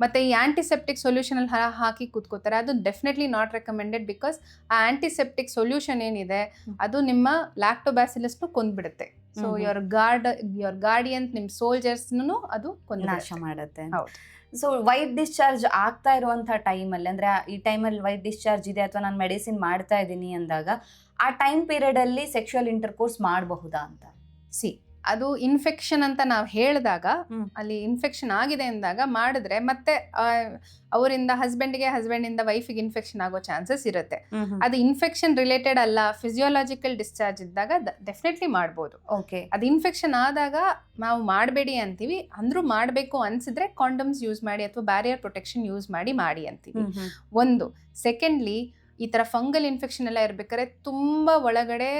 ಮತ್ತೆ ಈ ಆಂಟಿಸೆಪ್ಟಿಕ್ ಸೊಲ್ಯೂಷನ್ ಅಲ್ಲಿ ಹಾಕಿ ಕೂತ್ಕೋತಾರೆ ಅದು ಡೆಫಿನೆಟ್ಲಿ ನಾಟ್ ರೆಕಮೆಂಡೆಡ್ ಬಿಕಾಸ್ ಆ ಆಂಟಿಸೆಪ್ಟಿಕ್ ಸೊಲ್ಯೂಷನ್ ಏನಿದೆ. ಅದು ನಿಮ್ಮ ಲ್ಯಾಕ್ಟೋಬ್ಯಾಸಿಲಸ್ನು ಕೊಂದ್ಬಿಡುತ್ತೆ. So your your guard your guardian ನಿಮ್ ಸೋಲ್ಜರ್ಸ್ನು ಅದು ನಾಶ ಮಾಡುತ್ತೆ. ಸೊ ವೈಟ್ ಡಿಸ್ಚಾರ್ಜ್ ಆಗ್ತಾ ಇರುವಂತ ಟೈಮಲ್ಲಿ ಅಂದ್ರೆ ಈ ಟೈಮಲ್ಲಿ ವೈಟ್ ಡಿಸ್ಚಾರ್ಜ್ ಇದೆ ಅಥವಾ ನಾನು ಮೆಡಿಸಿನ್ ಮಾಡ್ತಾ ಇದ್ದೀನಿ ಅಂದಾಗ ಆ ಟೈಮ್ ಪೀರಿಯಡ್ ಅಲ್ಲಿ ಸೆಕ್ಷುವಲ್ ಇಂಟರ್ಕೋರ್ಸ್ ಮಾಡಬಹುದಾ ಅಂತ? ಸಿ ಅದು ಇನ್ಫೆಕ್ಷನ್ ಅಂತ ನಾವು ಹೇಳಿದಾಗ ಅಲ್ಲಿ ಇನ್ಫೆಕ್ಷನ್ ಆಗಿದೆ ಅಂದಾಗ ಮಾಡಿದ್ರೆ ಮತ್ತೆ ಅವರಿಂದ ಹಸ್ಬೆಂಡ್ಗೆ ಹಸ್ಬೆಂಡಿಂದ ವೈಫಿಗೆ ಇನ್ಫೆಕ್ಷನ್ ಆಗೋ ಚಾನ್ಸಸ್ ಇರುತ್ತೆ. ಅದು ಇನ್ಫೆಕ್ಷನ್ ರಿಲೇಟೆಡ್ ಅಲ್ಲ ಫಿಸಿಯೋಲಾಜಿಕಲ್ ಡಿಸ್ಚಾರ್ಜ್ ಇದ್ದಾಗ ಡೆಫಿನೆಟ್ಲಿ ಮಾಡ್ಬೋದು. ಓಕೆ ಅದು ಇನ್ಫೆಕ್ಷನ್ ಆದಾಗ ನಾವು ಮಾಡಬೇಡಿ ಅಂತೀವಿ ಅಂದ್ರೂ ಮಾಡಬೇಕು ಅನ್ಸಿದ್ರೆ ಕಾಂಡಮ್ಸ್ ಯೂಸ್ ಮಾಡಿ ಅಥವಾ ಬ್ಯಾರಿಯರ್ ಪ್ರೊಟೆಕ್ಷನ್ ಯೂಸ್ ಮಾಡಿ ಮಾಡಿ ಅಂತೀವಿ. ಒಂದು ಸೆಕೆಂಡ್ಲಿ ಈ ಥರ ಫಂಗಲ್ ಇನ್ಫೆಕ್ಷನ್ ಎಲ್ಲ ಇರ್ಬೇಕಾದ್ರೆ ತುಂಬ ಒಳಗಡೆ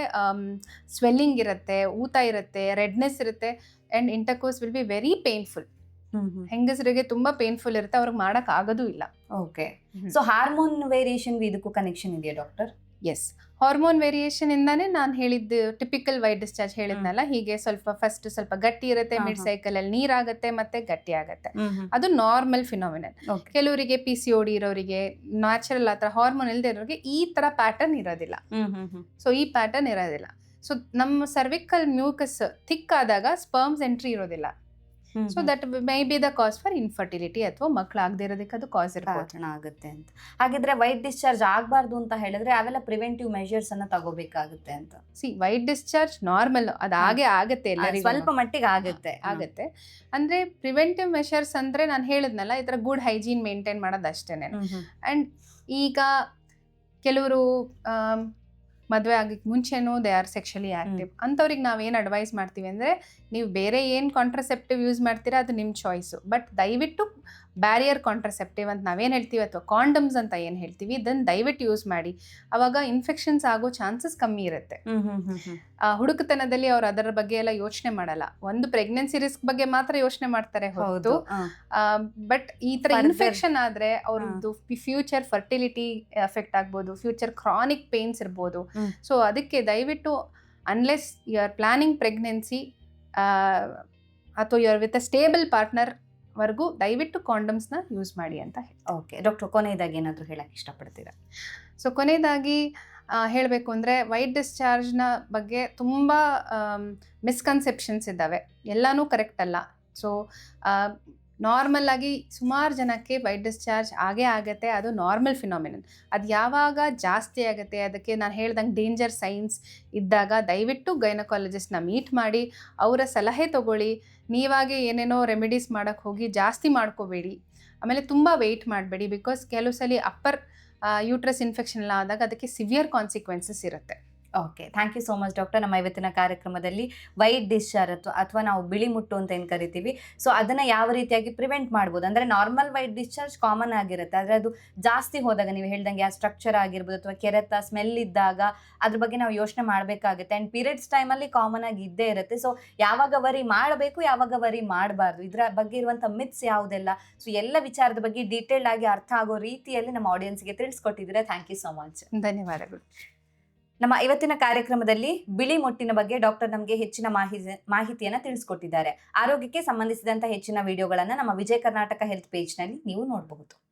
ಸ್ವೆಲ್ಲಿಂಗ್ ಇರುತ್ತೆ ಊತ ಇರುತ್ತೆ ರೆಡ್ನೆಸ್ ಇರುತ್ತೆ and intercourse will be very painful ಹೆಂಗಸರಿಗೆ ತುಂಬಾ ಪೇನ್ಫುಲ್ ಇರುತ್ತೆ ಅವ್ರಿಗೆ ಮಾಡಕ್ ಆಗೋದು ಇಲ್ಲ. ಓಕೆ ಸೊ ಹಾರ್ಮೋನ್ ವೇರಿಯೇಷನ್ ಇದಕ್ಕೂ ಕನೆಕ್ಷನ್ ಇದೆಯಾ ಡಾಕ್ಟರ್ ಎಸ್ ಹಾರ್ಮೋನ್ ವೇರಿಯೇಷನ್ ಇಂದಾನೆ ನಾನು ಹೇಳಿದ್ದು ಟಿಪಿಕಲ್ ವೈಟ್ ಡಿಸ್ಚಾರ್ಜ್ ಹೇಳಿದ್ನಲ್ಲ ಹೀಗೆ ಸ್ವಲ್ಪ ಫಸ್ಟ್ ಸ್ವಲ್ಪ ಗಟ್ಟಿ ಇರುತ್ತೆ ಮಿಡ್ ಸೈಕಲ್ ಅಲ್ಲಿ ನೀರಾಗತ್ತೆ ಮತ್ತೆ ಗಟ್ಟಿ ಆಗತ್ತೆ. ಅದು ನಾರ್ಮಲ್ ಫಿನೋಮಿನಲ್ ಕೆಲವರಿಗೆ ಪಿ ಸಿ ಓಡಿ ಇರೋರಿಗೆ ನ್ಯಾಚುರಲ್ ಆತರ ಹಾರ್ಮೋನ್ ಇಲ್ಲದೆ ಇರೋರಿಗೆ ಈ ತರ ಪ್ಯಾಟರ್ನ್ ಇರೋದಿಲ್ಲ. ಸೊ ಈ ಪ್ಯಾಟರ್ನ್ ಇರೋದಿಲ್ಲ. ಸೊ ನಮ್ಮ ಸರ್ವಿಕಲ್ ಮ್ಯೂಕಸ್ ಥಿಕ್ ಆದಾಗ ಸ್ಪರ್ಮ್ಸ್ ಎಂಟ್ರಿ ಇರೋದಿಲ್ಲ. So that may be the cause for infertility ಅಥವಾ ಮಕ್ಕಳಾಗದೇ ಇರೋದಕ್ಕೆ ಅದು ಕಾಸ್ ಕಾರಣ ಆಗುತ್ತೆ ಅಂತ. ಹಾಗಿದ್ರೆ ವೈಟ್ ಡಿಸ್ಚಾರ್ಜ್ ಆಗಬಾರ್ದು ಅಂತ ಹೇಳಿದ್ರೆ ಅವೆಲ್ಲ ಪ್ರಿವೆಂಟಿವ್ ಮೆಷರ್ಸ್ ಅನ್ನ ತಗೋಬೇಕಾಗುತ್ತೆ ಅಂತ. ಸಿ ವೈಟ್ ಡಿಸ್ಚಾರ್ಜ್ ನಾರ್ಮಲ್ ಅದು ಹಾಗೆ ಆಗುತ್ತೆ ಎಲ್ಲರಿಗೂ ಸ್ವಲ್ಪ ಮಟ್ಟಿಗೆ ಆಗುತ್ತೆ. ಆಗುತ್ತೆ. ಅಂದ್ರೆ ಪ್ರಿವೆಂಟಿವ್ ಮೆಷರ್ಸ್ ಅಂದ್ರೆ ನಾನು ಹೇಳಿದ್ನಲ್ಲ ಈ ತರ ಗುಡ್ ಹೈಜೀನ್ ಮೇಂಟೈನ್ ಮಾಡೋದು ಅಷ್ಟೇನೆ ಅಂಡ್ ಈಗ ಕೆಲವರು ಮದುವೆ ಆಗಕ್ಕೆ ಮುಂಚೆನೂ ದೇ ಆರ್ ಸೆಕ್ಷುಲಿ ಆಕ್ಟಿವ್ ಅಂಥವ್ರಿಗೆ ನಾವು ಏನು ಅಡ್ವೈಸ್ ಮಾಡ್ತೀವಿ ಅಂದರೆ ನೀವು ಬೇರೆ ಏನು ಕಾಂಟ್ರಸೆಪ್ಟಿವ್ ಯೂಸ್ ಮಾಡ್ತೀರಾ ಅದು ನಿಮ್ಮ ಚಾಯ್ಸು ಬಟ್ ದಯವಿಟ್ಟು ಬ್ಯಾರಿಯರ್ ಕಾಂಟ್ರಸೆಪ್ಟಿವ್ ಅಂತ ನಾವೇನು ಹೇಳ್ತೀವಿ ಅಥವಾ ಕಾಂಡಮ್ಸ್ ಅಂತ ಏನು ಹೇಳ್ತೀವಿ ಇದನ್ನು ದಯವಿಟ್ಟು ಯೂಸ್ ಮಾಡಿ. ಅವಾಗ ಇನ್ಫೆಕ್ಷನ್ಸ್ ಆಗೋ ಚಾನ್ಸಸ್ ಕಮ್ಮಿ ಇರುತ್ತೆ. ಹುಡುಕತನದಲ್ಲಿ ಅವ್ರು ಅದರ ಬಗ್ಗೆ ಎಲ್ಲ ಯೋಚನೆ ಮಾಡಲ್ಲ. ಒಂದು ಪ್ರೆಗ್ನೆನ್ಸಿ ರಿಸ್ಕ್ ಬಗ್ಗೆ ಮಾತ್ರ ಯೋಚನೆ ಮಾಡ್ತಾರೆ ಹೌದು ಬಟ್ ಈ ತರ ಇನ್ಫೆಕ್ಷನ್ ಆದ್ರೆ ಅವ್ರದ್ದು ಫ್ಯೂಚರ್ ಫರ್ಟಿಲಿಟಿ ಎಫೆಕ್ಟ್ ಆಗ್ಬೋದು ಫ್ಯೂಚರ್ ಕ್ರಾನಿಕ್ ಪೇನ್ಸ್ ಇರ್ಬೋದು. ಸೊ ಅದಕ್ಕೆ ದಯವಿಟ್ಟು unless you are planning pregnancy ಅಥವಾ you are with a stable partner ವರ್ಗೂ ದಯವಿಟ್ಟು ಕಾಂಡಮ್ಸ್ನ ಯೂಸ್ ಮಾಡಿ ಅಂತ ಹೇಳಿ. ಓಕೆ ಡಾಕ್ಟರ್ ಕೊನೆಯದಾಗಿ ಏನಾದರೂ ಹೇಳಕ್ಕೆ ಇಷ್ಟಪಡ್ತೀರಾ? ಸೊ ಕೊನೆಯದಾಗಿ ಹೇಳಬೇಕು ಅಂದರೆ ವೈಟ್ ಡಿಸ್ಚಾರ್ಜ್ನ ಬಗ್ಗೆ ತುಂಬ ಮಿಸ್ಕನ್ಸೆಪ್ಷನ್ಸ್ ಇದ್ದಾವೆ. ಎಲ್ಲನೂ ಕರೆಕ್ಟ್ ಅಲ್ಲ. ಸೊ ನಾರ್ಮಲ್ ಆಗಿ ಸುಮಾರು ಜನಕ್ಕೆ ವೈಟ್ ಡಿಸ್ಚಾರ್ಜ್ ಆಗೇ ಆಗುತ್ತೆ. ಅದು ನಾರ್ಮಲ್ ಫಿನಾಮಿನನ್ ಅದು ಯಾವಾಗ ಜಾಸ್ತಿ ಆಗುತ್ತೆ? ಅದಕ್ಕೆ ನಾನು ಹೇಳ್ದಂಗೆ ಡೇಂಜರ್ ಸೈನ್ಸ್ ಇದ್ದಾಗ ದಯವಿಟ್ಟು ಗೈನಕಾಲಜಿಸ್ಟ್ನ ಮೀಟ್ ಮಾಡಿ ಅವರ ಸಲಹೆ ತಗೊಳ್ಳಿ. ನೀವಾಗೆ ಏನೇನೋ ರೆಮಿಡೀಸ್ ಮಾಡೋಕ್ಕೆ ಹೋಗಿ ಜಾಸ್ತಿ ಮಾಡ್ಕೋಬೇಡಿ. ಆಮೇಲೆ ತುಂಬ ವೆಯ್ಟ್ ಮಾಡಬೇಡಿ ಬಿಕಾಸ್ ಕೆಲವು ಸಲ ಅಪ್ಪರ್ ಯೂಟ್ರಸ್ ಇನ್ಫೆಕ್ಷನ್ ಎಲ್ಲ ಆದಾಗ ಅದಕ್ಕೆ ಸಿವಿಯರ್ ಕಾನ್ಸಿಕ್ವೆನ್ಸಸ್ ಇರುತ್ತೆ. Okay thank you so much doctor ನಮ್ಮ ಇವತ್ತಿನ ಕಾರ್ಯಕ್ರಮದಲ್ಲಿ ವೈಟ್ ಡಿಸ್ಚಾರ್ಜ್ ಅಥವಾ ಅಥವಾ ನಾವು ಬಿಳಿ ಮುಟ್ಟು ಅಂತ ಏನು ಕರಿತೀವಿ. ಸೊ ಅದನ್ನು ಯಾವ ರೀತಿಯಾಗಿ ಪ್ರಿವೆಂಟ್ ಮಾಡ್ಬೋದು? ಅಂದರೆ ನಾರ್ಮಲ್ ವೈಟ್ ಡಿಸ್ಚಾರ್ಜ್ ಕಾಮನ್ ಆಗಿರುತ್ತೆ. ಆದರೆ ಅದು ಜಾಸ್ತಿ ಹೋದಾಗ, ನೀವು ಹೇಳ್ದಂಗೆ ಆ ಸ್ಟ್ರಕ್ಚರ್ ಆಗಿರ್ಬೋದು, ಅಥವಾ ಕೆರೆತ ಸ್ಮೆಲ್ ಇದ್ದಾಗ ಅದ್ರ ಬಗ್ಗೆ ನಾವು ಯೋಚನೆ ಮಾಡಬೇಕಾಗುತ್ತೆ. ಆ್ಯಂಡ್ ಪೀರಿಯಡ್ಸ್ ಟೈಮಲ್ಲಿ ಕಾಮನ್ ಆಗಿ ಇದ್ದೇ ಇರುತ್ತೆ. ಸೊ ಯಾವಾಗ ವರಿ ಮಾಡಬೇಕು, ಯಾವಾಗ ವರಿ ಮಾಡಬಾರ್ದು. ಇದರ ಬಗ್ಗೆ ಇರುವಂಥ ಮಿತ್ಸ್ ಯಾವುದೆಲ್ಲ? ಸೊ ಎಲ್ಲ ವಿಚಾರದ ಬಗ್ಗೆ ಡೀಟೇಲ್ಡ್ ಆಗಿ ಅರ್ಥ ಆಗೋ ರೀತಿಯಲ್ಲಿ ನಮ್ಮ ಆಡಿಯನ್ಸ್ಗೆ ತಿಳಿಸ್ಕೊಟ್ಟಿದ್ದೀರಾ. ಥ್ಯಾಂಕ್ ಯು ಸೊ ಮಚ್ ಧನ್ಯವಾದಗಳು. ನಮ್ಮ ಇವತ್ತಿನ ಕಾರ್ಯಕ್ರಮದಲ್ಲಿ ಬಿಳಿ ಮೊಟ್ಟಿನ ಬಗ್ಗೆ ಡಾಕ್ಟರ್ ನಮಗೆ ಹೆಚ್ಚಿನ ಮಾಹಿತಿ, ಮಾಹಿತಿಯನ್ನು ತಿಳಿಸ್ಕೊಟ್ಟಿದ್ದಾರೆ. ಆರೋಗ್ಯಕ್ಕೆ ಸಂಬಂಧಿಸಿದಂತಹ ಹೆಚ್ಚಿನ ವಿಡಿಯೋಗಳನ್ನು ನಮ್ಮ ವಿಜಯ ಕರ್ನಾಟಕ ಹೆಲ್ತ್ ಪೇಜ್ನಲ್ಲಿ ನೀವು ನೋಡಬಹುದು.